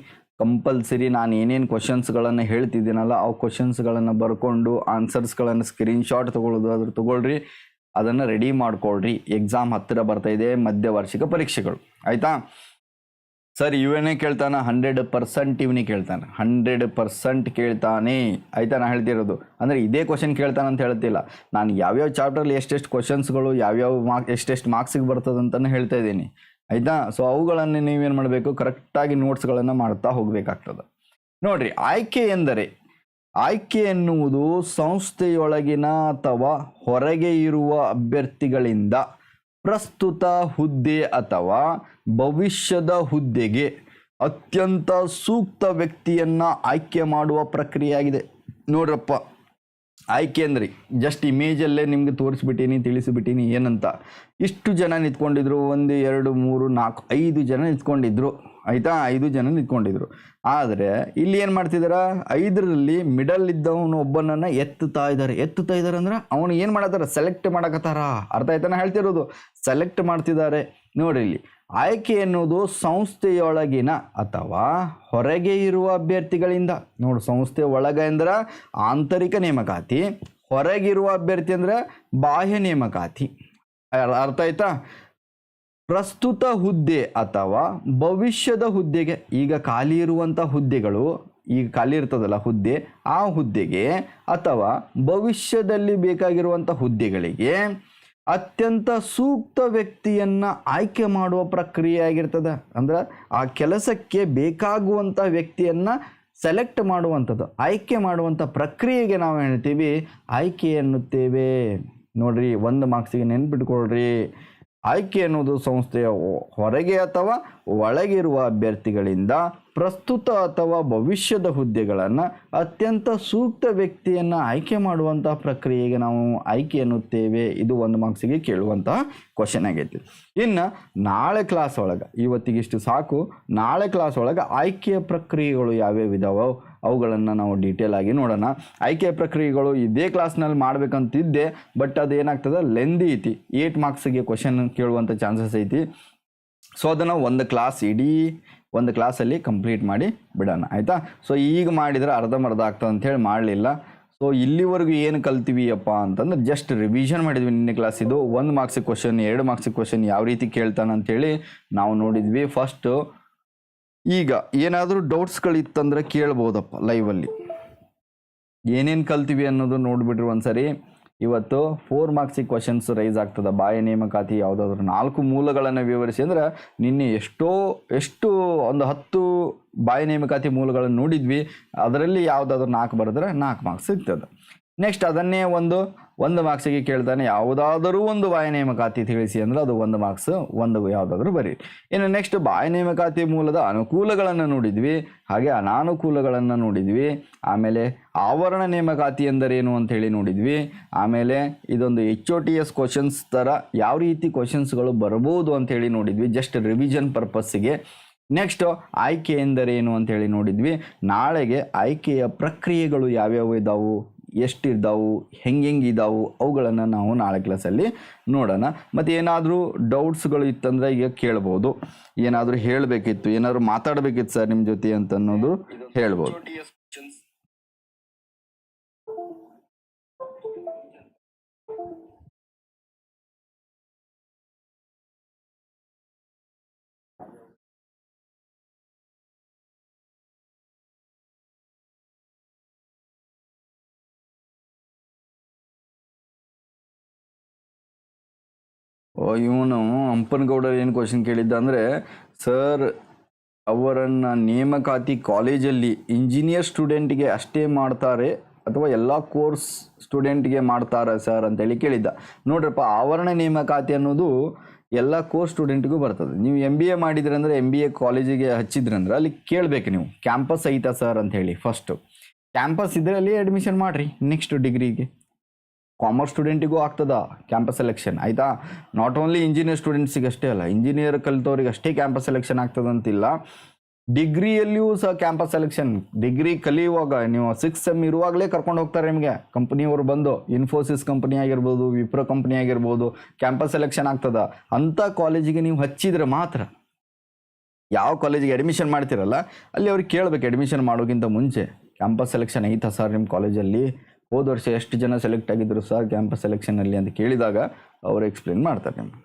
ಕಂಪಲ್ಸರಿ ನಾನು ಏನೇನು ಕ್ವಶನ್ಸ್ಗಳನ್ನು ಹೇಳ್ತಿದ್ದೀನಲ್ಲ, ಆ ಕ್ವಶನ್ಸ್ಗಳನ್ನು ಬರ್ಕೊಂಡು ಆನ್ಸರ್ಸ್ಗಳನ್ನು ಸ್ಕ್ರೀನ್ಶಾಟ್ ತೊಗೊಳ್ಳೋದು ಅದ್ರ ತೊಗೊಳ್ರಿ. ಅದನ್ನು ರೆಡಿ ಮಾಡ್ಕೊಳ್ರಿ. ಎಕ್ಸಾಮ್ ಹತ್ತಿರ ಬರ್ತಾ ಇದೆ ಮಧ್ಯವರ್ಷಿಕ ಪರೀಕ್ಷೆಗಳು. ಆಯಿತಾ? ಸರ್, ಇವನೇ ಕೇಳ್ತಾನೆ ಹಂಡ್ರೆಡ್ ಪರ್ಸೆಂಟ್ ಇವನೇ ಕೇಳ್ತಾನೆ. ಹಂಡ್ರೆಡ್ ಪರ್ಸೆಂಟ್ ಕೇಳ್ತಾನೆ. ಆಯ್ತಾ ನಾನು ಹೇಳ್ತಿರೋದು? ಅಂದರೆ ಇದೇ ಕ್ವಶನ್ ಕೇಳ್ತಾನೆ ಅಂತ ಹೇಳ್ತಿಲ್ಲ ನಾನು ಯಾವ್ಯಾವ ಚಾಪ್ಟ್ರಲ್ಲಿ ಎಷ್ಟೆಷ್ಟು ಕ್ವಶನ್ಸ್ಗಳು ಯಾವ್ಯಾವ ಮಾರ್ಕ್ ಎಷ್ಟೆಷ್ಟು ಮಾರ್ಕ್ಸಿಗೆ ಬರ್ತದೆ ಅಂತಲೇ ಹೇಳ್ತಾ ಇದ್ದೀನಿ. ಆಯಿತಾ? ಸೊ ಅವುಗಳನ್ನು ನೀವೇನು ಮಾಡಬೇಕು? ಕರೆಕ್ಟಾಗಿ ನೋಟ್ಸ್ಗಳನ್ನು ಮಾಡ್ತಾ ಹೋಗಬೇಕಾಗ್ತದೆ. ನೋಡಿರಿ, ಆಯ್ಕೆ ಎಂದರೆ, ಆಯ್ಕೆ ಎನ್ನುವುದು ಸಂಸ್ಥೆಯೊಳಗಿನ ಅಥವಾ ಹೊರಗೆ ಇರುವ ಅಭ್ಯರ್ಥಿಗಳಿಂದ ಪ್ರಸ್ತುತ ಹುದ್ದೆ ಅಥವಾ ಭವಿಷ್ಯದ ಹುದ್ದೆಗೆ ಅತ್ಯಂತ ಸೂಕ್ತ ವ್ಯಕ್ತಿಯನ್ನ ಆಯ್ಕೆ ಮಾಡುವ ಪ್ರಕ್ರಿಯೆಯಾಗಿದೆ. ನೋಡ್ರಪ್ಪ, ಆಯ್ಕೆ ಅಂದ್ರೆ ಜಸ್ಟ್ ಇಮೇಜಲ್ಲೇ ನಿಮ್ಗೆ ತೋರಿಸ್ಬಿಟ್ಟೀನಿ, ತಿಳಿಸಿಬಿಟ್ಟೀನಿ ಏನಂತ. ಇಷ್ಟು ಜನ ನಿಂತ್ಕೊಂಡಿದ್ರು, ಒಂದು, ಎರಡು, ಮೂರು, ನಾಲ್ಕು, ಐದು ಜನ ನಿಂತ್ಕೊಂಡಿದ್ರು. ಆಯ್ತಾ ಐದು ಜನ ನಿಂತ್ಕೊಂಡಿದ್ರು. ಆದರೆ ಇಲ್ಲಿ ಏನು ಮಾಡ್ತಿದ್ದಾರೆ ಐದರಲ್ಲಿ ಮಿಡಲ್ ಇದ್ದವನು ಒಬ್ಬನನ್ನು ಎತ್ತುತ್ತಾ ಇದ್ದಾರೆ ಎತ್ತುತ್ತಾ ಇದ್ದಾರೆ ಅಂದ್ರೆ ಅವನು ಏನು ಮಾಡತ್ತಾರ? ಸೆಲೆಕ್ಟ್ ಮಾಡಕತ್ತಾರ. ಅರ್ಥ ಆಯ್ತಾನ ಹೇಳ್ತಿರೋದು? ಸೆಲೆಕ್ಟ್ ಮಾಡ್ತಿದ್ದಾರೆ ನೋಡಿ ಇಲ್ಲಿ, ಆಯ್ಕೆ ಎನ್ನುವುದು ಸಂಸ್ಥೆಯೊಳಗಿನ ಅಥವಾ ಹೊರಗೆ ಇರುವ ಅಭ್ಯರ್ಥಿಗಳಿಂದ. ನೋಡು, ಸಂಸ್ಥೆ ಒಳಗ ಅಂದ್ರೆ ಆಂತರಿಕ ನೇಮಕಾತಿ, ಹೊರಗಿರುವ ಅಭ್ಯರ್ಥಿ ಅಂದ್ರೆ ಬಾಹ್ಯ ನೇಮಕಾತಿ. ಅರ್ಥ ಆಯ್ತಾ? ಪ್ರಸ್ತುತ ಹುದ್ದೆ ಅಥವಾ ಭವಿಷ್ಯದ ಹುದ್ದೆಗೆ, ಈಗ ಖಾಲಿ ಇರುವಂಥ ಹುದ್ದೆಗಳು, ಈಗ ಖಾಲಿ ಇರ್ತದಲ್ಲ ಹುದ್ದೆ, ಆ ಹುದ್ದೆಗೆ ಅಥವಾ ಭವಿಷ್ಯದಲ್ಲಿ ಬೇಕಾಗಿರುವಂಥ ಹುದ್ದೆಗಳಿಗೆ ಅತ್ಯಂತ ಸೂಕ್ತ ವ್ಯಕ್ತಿಯನ್ನ ಆಯ್ಕೆ ಮಾಡುವ ಪ್ರಕ್ರಿಯೆ ಆಗಿರ್ತದೆ. ಅಂದ್ರೆ ಆ ಕೆಲಸಕ್ಕೆ ಬೇಕಾಗುವಂಥ ವ್ಯಕ್ತಿಯನ್ನ ಸೆಲೆಕ್ಟ್ ಮಾಡುವಂಥದ್ದು ಆಯ್ಕೆ ಮಾಡುವಂಥ ಪ್ರಕ್ರಿಯೆಗೆ ನಾವು ಹೇಳ್ತೀವಿ? ಆಯ್ಕೆ ಎನ್ನುತ್ತೇವೆ. ನೋಡ್ರಿ, ಒಂದು ಮಾರ್ಕ್ಸಿಗೆ ನೆನ್ಪಿಟ್ಕೊಳ್ರಿ. ಆಯ್ಕೆ ಎನ್ನುವುದು ಸಂಸ್ಥೆಯ ಹೊರಗೆ ಅಥವಾ ಒಳಗಿರುವ ಅಭ್ಯರ್ಥಿಗಳಿಂದ ಪ್ರಸ್ತುತ ಅಥವಾ ಭವಿಷ್ಯದ ಹುದ್ದೆಗಳನ್ನು ಅತ್ಯಂತ ಸೂಕ್ತ ವ್ಯಕ್ತಿಯನ್ನು ಆಯ್ಕೆ ಮಾಡುವಂತಹ ಪ್ರಕ್ರಿಯೆಗೆ ನಾವು ಆಯ್ಕೆ ಎನ್ನುತ್ತೇವೆ. ಇದು ಒಂದು ಮಾರ್ಕ್ಸಿಗೆ ಕೇಳುವಂತಹ ಕ್ವಶನ್ ಆಗೈತಿ. ಇನ್ನು ನಾಳೆ ಕ್ಲಾಸ್ ಒಳಗೆ, ಇವತ್ತಿಗಿಷ್ಟು ಸಾಕು. ನಾಳೆ ಕ್ಲಾಸ್ ಒಳಗೆ ಆಯ್ಕೆಯ ಪ್ರಕ್ರಿಯೆಗಳು ಯಾವ್ಯಾವ ಇದಾವೋ ಅವುಗಳನ್ನು ನಾವು ಡೀಟೇಲ್ ಆಗಿ ನೋಡೋಣ. ಆಯ್ಕೆ ಪ್ರಕ್ರಿಯೆಗಳು ಇದೇ ಕ್ಲಾಸ್ನಲ್ಲಿ ಮಾಡಬೇಕಂತಿದ್ದೆ ಬಟ್ ಅದು ಏನಾಗ್ತದೆ? ಲೆಂದಿ ಐತಿ. ಏಟ್ ಮಾರ್ಕ್ಸಿಗೆ ಕ್ವಶನ್ ಕೇಳುವಂಥ ಚಾನ್ಸಸ್ ಐತಿ. ಸೊ ಅದನ್ನು ಒಂದು ಕ್ಲಾಸ್ ಇಡೀ, ಒಂದು ಕ್ಲಾಸಲ್ಲಿ ಕಂಪ್ಲೀಟ್ ಮಾಡಿ ಬಿಡೋಣ. ಆಯಿತಾ? ಸೊ ಈಗ ಮಾಡಿದರೆ ಅರ್ಧಂಬರ್ಧ ಆಗ್ತದೆ ಅಂಥೇಳಿ ಮಾಡಲಿಲ್ಲ. ಸೊ ಇಲ್ಲಿವರೆಗೂ ಏನು ಕಲ್ತೀವಿ ಅಪ್ಪ ಅಂತಂದ್ರೆ ಜಸ್ಟ್ ರಿವಿಷನ್ ಮಾಡಿದ್ವಿ ನಿನ್ನೆ ಕ್ಲಾಸ್ ಇದು. ಒಂದು ಮಾರ್ಕ್ಸಿಗೆ ಕ್ವಶನ್ ಎರಡು ಮಾರ್ಕ್ಸಿಗೆ ಕ್ವಶನ್ ಯಾವ ರೀತಿ ಕೇಳ್ತಾನೆ ಅಂತೇಳಿ ನಾವು ನೋಡಿದ್ವಿ. ಫಸ್ಟು ಈಗ ಏನಾದರೂ ಡೌಟ್ಸ್ಗಳಿತ್ತಂದ್ರೆ ಕೇಳ್ಬೋದಪ್ಪ ಲೈವಲ್ಲಿ. ಏನೇನು ಕಲ್ತೀವಿ ಅನ್ನೋದು ನೋಡಿಬಿಟ್ರಿ ಒಂದ್ಸರಿ. ಇವತ್ತು ಫೋರ್ ಮಾರ್ಕ್ಸಿಗೆ ಕ್ವಶನ್ಸ್ ರೈಸ್ ಆಗ್ತದೆ. ಬಾಯ ನೇಮಕಾತಿ ಯಾವುದಾದ್ರು ನಾಲ್ಕು ಮೂಲಗಳನ್ನು ವಿವರಿಸಿ ಅಂದರೆ ನಿನ್ನೆ ಎಷ್ಟೋ, ಎಷ್ಟು ಒಂದು ಹತ್ತು ಬಾಯ ನೇಮಕಾತಿ ಮೂಲಗಳನ್ನು ನೋಡಿದ್ವಿ. ಅದರಲ್ಲಿ ಯಾವುದಾದ್ರೂ ನಾಲ್ಕು ಬರೆದ್ರೆ ನಾಲ್ಕು ಮಾರ್ಕ್ಸ್ ಸಿಗ್ತದೆ. ನೆಕ್ಸ್ಟ್ ಅದನ್ನೇ ಒಂದು ಒಂದು ಮಾರ್ಕ್ಸಿಗೆ ಕೇಳ್ತಾನೆ, ಯಾವುದಾದರೂ ಒಂದು ಬಾಯ ನೇಮಕಾತಿ ತಿಳಿಸಿ ಅಂದ್ರೆ ಅದು ಒಂದು ಮಾರ್ಕ್ಸ್ ಒಂದು ಯಾವುದಾದ್ರೂ ಬರೀ. ಇನ್ನು ನೆಕ್ಸ್ಟ್ ಬಾಯ ನೇಮಕಾತಿ ಮೂಲದ ಅನುಕೂಲಗಳನ್ನು ನೋಡಿದ್ವಿ, ಹಾಗೆ ಅನಾನುಕೂಲಗಳನ್ನು ನೋಡಿದ್ವಿ, ಆಮೇಲೆ ಆವರಣ ನೇಮಕಾತಿ ಎಂದರೇನು ಅಂತ ಹೇಳಿ ನೋಡಿದ್ವಿ, ಆಮೇಲೆ ಇದೊಂದು H O T S questions ಥರ ಯಾವ ರೀತಿ ಕ್ವಶನ್ಸ್ಗಳು ಅಂತ ಹೇಳಿ ನೋಡಿದ್ವಿ ಜಸ್ಟ್ ರಿವಿಷನ್ ಪರ್ಪಸ್ಸಿಗೆ ನೆಕ್ಸ್ಟ್ ಆಯ್ಕೆ ಎಂದರೇನು ಹೇಳಿ ನೋಡಿದ್ವಿ, ನಾಳೆಗೆ ಆಯ್ಕೆಯ ಪ್ರಕ್ರಿಯೆಗಳು ಯಾವ್ಯಾವು ಇದ್ದಾವು ಎಷ್ಟಿದ್ದಾವು ಹೆಂಗೆ ಹೆಂಗೆ ಇದ್ದಾವು ಅವುಗಳನ್ನು ನಾವು ನಾಳೆ ಕ್ಲಾಸಲ್ಲಿ ನೋಡೋಣ. ಮತ್ತು ಏನಾದರೂ ಡೌಟ್ಸ್ಗಳು ಇತ್ತಂದರೆ ಈಗ ಕೇಳ್ಬೋದು. ಏನಾದರೂ ಹೇಳಬೇಕಿತ್ತು ಏನಾದರೂ ಮಾತಾಡಬೇಕಿತ್ತು ಸರ್ ನಿಮ್ಮ ಜೊತೆ ಅಂತ ಅನ್ನೋದು ಹೇಳ್ಬೋದು. ಇವನು ಹಂಪನಗೌಡ ಏನು ಕ್ವಶನ್ ಕೇಳಿದ್ದ ಅಂದರೆ, ಸರ್, ಅವರನ್ನು ನೇಮಕಾತಿ ಕಾಲೇಜಲ್ಲಿ ಇಂಜಿನಿಯರ್ ಸ್ಟೂಡೆಂಟ್ಗೆ ಅಷ್ಟೇ ಮಾಡ್ತಾರೆ ಅಥವಾ ಎಲ್ಲ ಕೋರ್ಸ್ ಸ್ಟೂಡೆಂಟ್ಗೆ ಮಾಡ್ತಾರೆ ಸರ್ ಅಂತೇಳಿ ಕೇಳಿದ್ದ. ನೋಡ್ರಪ್ಪ, ಆವರಣ ನೇಮಕಾತಿ ಅನ್ನೋದು ಎಲ್ಲ ಕೋರ್ಸ್ ಸ್ಟೂಡೆಂಟ್ಗೂ ಬರ್ತದೆ. ನೀವು ಎಂ ಬಿ ಎ ಮಾಡಿದ್ರಿ ಅಂದ್ರೆ ಎಂ ಬಿ ಎ ಕಾಲೇಜಿಗೆ ಹಚ್ಚಿದ್ರಂದ್ರೆ ಅಲ್ಲಿ ಕೇಳಬೇಕು ನೀವು. ಕ್ಯಾಂಪಸ್ ಐತಾ ಸರ್ ಅಂತ ಹೇಳಿ ಫಸ್ಟು ಕ್ಯಾಂಪಸ್ ಇದ್ರೆ ಅಲ್ಲಿ ಅಡ್ಮಿಷನ್ ಮಾಡಿರಿ ನೆಕ್ಸ್ಟ್ ಡಿಗ್ರಿಗೆ ಕಾಮರ್ಸ್ ಸ್ಟೂಡೆಂಟಿಗೂ ಆಗ್ತದ ಕ್ಯಾಂಪಸ್ ಸೆಲೆಕ್ಷನ್ ಆಯಿತಾ? ನಾಟ್ ಓನ್ಲಿ ಇಂಜಿನಿಯರ್ ಸ್ಟೂಡೆಂಟ್ಸಿಗೆ ಅಷ್ಟೇ ಅಲ್ಲ ಇಂಜಿನಿಯರ್ ಕಲಿತವ್ರಿಗೆ ಅಷ್ಟೇ ಕ್ಯಾಂಪಸ್ ಸೆಲೆಕ್ಷನ್ ಆಗ್ತದಂತಿಲ್ಲ. ಡಿಗ್ರಿಯಲ್ಲಿಯೂ ಸಹ ಕ್ಯಾಂಪಸ್ ಸೆಲೆಕ್ಷನ್ ಡಿಗ್ರಿ ಕಲಿಯುವಾಗ, ನೀವು ಸಿಕ್ಸ್ ಸೆಮ್ ಇರುವಾಗಲೇ ಕರ್ಕೊಂಡು ಹೋಗ್ತಾರೆ ನಿಮಗೆ. ಕಂಪ್ನಿಯವರು ಬಂದು ಇನ್ಫೋಸಿಸ್ ಕಂಪ್ನಿ ಆಗಿರ್ಬೋದು ವಿಪ್ರೋ ಕಂಪ್ನಿ ಆಗಿರ್ಬೋದು ಕ್ಯಾಂಪಸ್ ಸೆಲೆಕ್ಷನ್ ಆಗ್ತದ. ಅಂಥ ಕಾಲೇಜಿಗೆ ನೀವು ಹಚ್ಚಿದ್ರೆ ಮಾತ್ರ. ಯಾವ ಕಾಲೇಜಿಗೆ ಅಡ್ಮಿಷನ್ ಮಾಡ್ತಿರಲ್ಲ, ಅಲ್ಲಿ ಅವ್ರಿಗೆ ಕೇಳಬೇಕು ಅಡ್ಮಿಷನ್ ಮಾಡೋಕ್ಕಿಂತ ಮುಂಚೆ. ಕ್ಯಾಂಪಸ್ ಸೆಲೆಕ್ಷನ್ ಐತ ಸರ್ ನಿಮ್ಮ ಕಾಲೇಜಲ್ಲಿ ಹೋದ ವರ್ಷ ಎಷ್ಟು ಜನ ಸೆಲೆಕ್ಟ್ ಆಗಿದ್ರು ಸರ್ ಕ್ಯಾಂಪಸ್ ಸೆಲೆಕ್ಷನಲ್ಲಿ ಅಂತ ಕೇಳಿದಾಗ ಅವರು ಎಕ್ಸ್ಪ್ಲೇನ್ ಮಾಡ್ತಾರೆ ನಿಮ್ಗೆ.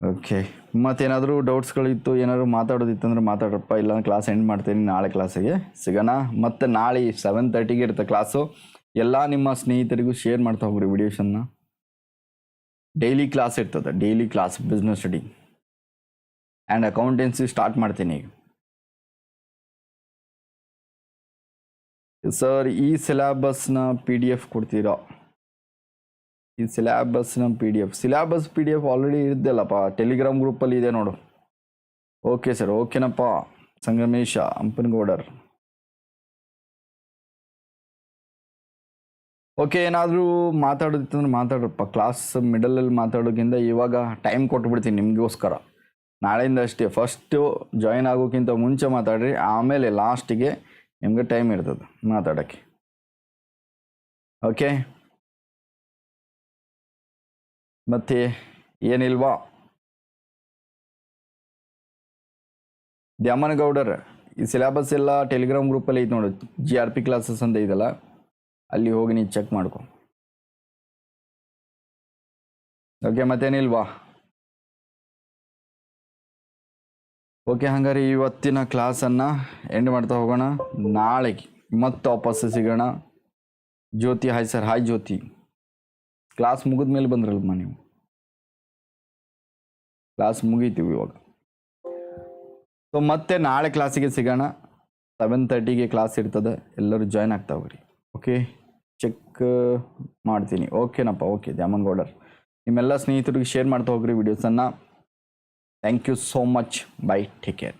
ಓಕೆ ಮತ್ತೇನಾದರೂ ಡೌಟ್ಸ್ಗಳಿತ್ತು ಏನಾದರೂ ಮಾತಾಡೋದಿತ್ತು ಅಂದರೆ ಮಾತಾಡ್ರಪ್ಪ ಇಲ್ಲ ಕ್ಲಾಸ್ ಎಂಡ್ ಮಾಡ್ತೀನಿ, ನಾಳೆ ಕ್ಲಾಸಿಗೆ ಸಿಗೋಣ. ಮತ್ತು ನಾಳೆ ಸೆವೆನ್ ತರ್ಟಿಗೆ ಇರುತ್ತೆ ಕ್ಲಾಸು ಎಲ್ಲ ನಿಮ್ಮ ಸ್ನೇಹಿತರಿಗೂ ಶೇರ್ ಮಾಡ್ತಾ ಹೋಗ್ರಿ ವಿಡಿಯೋಸನ್ನು ಡೈಲಿ ಕ್ಲಾಸ್ ಇರ್ತದೆ daily class business study and accountancy start ಮಾಡ್ತೀನಿ ಈಗ. ಸರ್, ಈ ಸಿಲೆಬಸ್ನ ಪಿ ಡಿ ಎಫ್ ಕೊಡ್ತೀರಾ? ಈ ಸಿಲೆಬಸ್ನ P D F syllabus P D F already ಇದ್ದಲ್ಲಪ್ಪ Telegram ಗ್ರೂಪಲ್ಲಿ ಇದೆ ನೋಡು. ಓಕೆ ಸರ್ ಓಕೆನಪ್ಪ ಸಂಗಮೇಶ, ಅಂಪನಗೌಡರ್. ಓಕೆ ಏನಾದರೂ ಮಾತಾಡೋದಿತ್ತಂದ್ರೆ ಮಾತಾಡ್ರಪ್ಪ. ಕ್ಲಾಸ್ ಮಿಡಲಲ್ಲಿ ಮಾತಾಡೋಕ್ಕಿಂತ ಇವಾಗ ಟೈಮ್ ಕೊಟ್ಬಿಡ್ತೀನಿ ನಿಮಗೋಸ್ಕರ. ನಾಳೆಯಿಂದ ಅಷ್ಟೇ ಫಸ್ಟು ಜಾಯಿನ್ ಆಗೋಕ್ಕಿಂತ ಮುಂಚೆ ಮಾತಾಡ್ರಿ, ಆಮೇಲೆ ಲಾಸ್ಟಿಗೆ ನಿಮ್ಗೆ ಟೈಮ್ ಇರ್ತದೆ ಮಾತಾಡೋಕ್ಕೆ. ಓಕೆ ಮತ್ತೆ ಏನಿಲ್ವಾ? ದ್ಯಾಮನಗೌಡರ್, ಈ ಸಿಲೆಬಸ್ ಎಲ್ಲ ಟೆಲಿಗ್ರಾಮ್ ಗ್ರೂಪಲ್ಲಿ ಐತೆ ನೋಡು ಜಿ ಆರ್ ಪಿ ಕ್ಲಾಸಸ್ ಅಂತ ಇದೆಯಲ್ಲ ಅಲ್ಲಿ ಹೋಗಿ ನೀವು ಚೆಕ್ ಮಾಡ್ಕೊ. ಓಕೆ ಮತ್ತೇನಿಲ್ವಾ? ಓಕೆ, ಹಂಗಾರೆ ಇವತ್ತಿನ ಕ್ಲಾಸನ್ನು ಎಂಡ್ ಮಾಡ್ತಾ ಹೋಗೋಣ. ನಾಳೆಗೆ ಮತ್ತೆ ವಾಪಸ್ಸು ಸಿಗೋಣ. Jyothi hi sir hi Jyothi. Class ಮುಗಿದ ಮೇಲೆ ಬಂದ್ರಲ್ಮ ನೀವು? ಕ್ಲಾಸ್ ಮುಗೀತೀವಿ ಇವಾಗ. ಸೊ ಮತ್ತೆ ನಾಳೆ ಕ್ಲಾಸಿಗೆ ಸಿಗೋಣ. ಸೆವೆನ್ ತರ್ಟಿಗೆ ಕ್ಲಾಸ್ ಇರ್ತದೆ. ಎಲ್ಲರೂ ಜಾಯ್ನ್ ಆಗ್ತಾ ಹೋಗ್ರಿ. ಓಕೆ ಚೆಕ್ ಮಾಡ್ತೀನಿ. ಓಕೆನಪ್ಪ ಓಕೆ ದ್ಯಾಮನಗೌಡರ್ ನಿಮ್ಮೆಲ್ಲ ಸ್ನೇಹಿತರಿಗೆ ಶೇರ್ ಮಾಡ್ತಾ ಹೋಗ್ರಿ ವಿಡಿಯೋಸನ್ನು thank you so much bye take care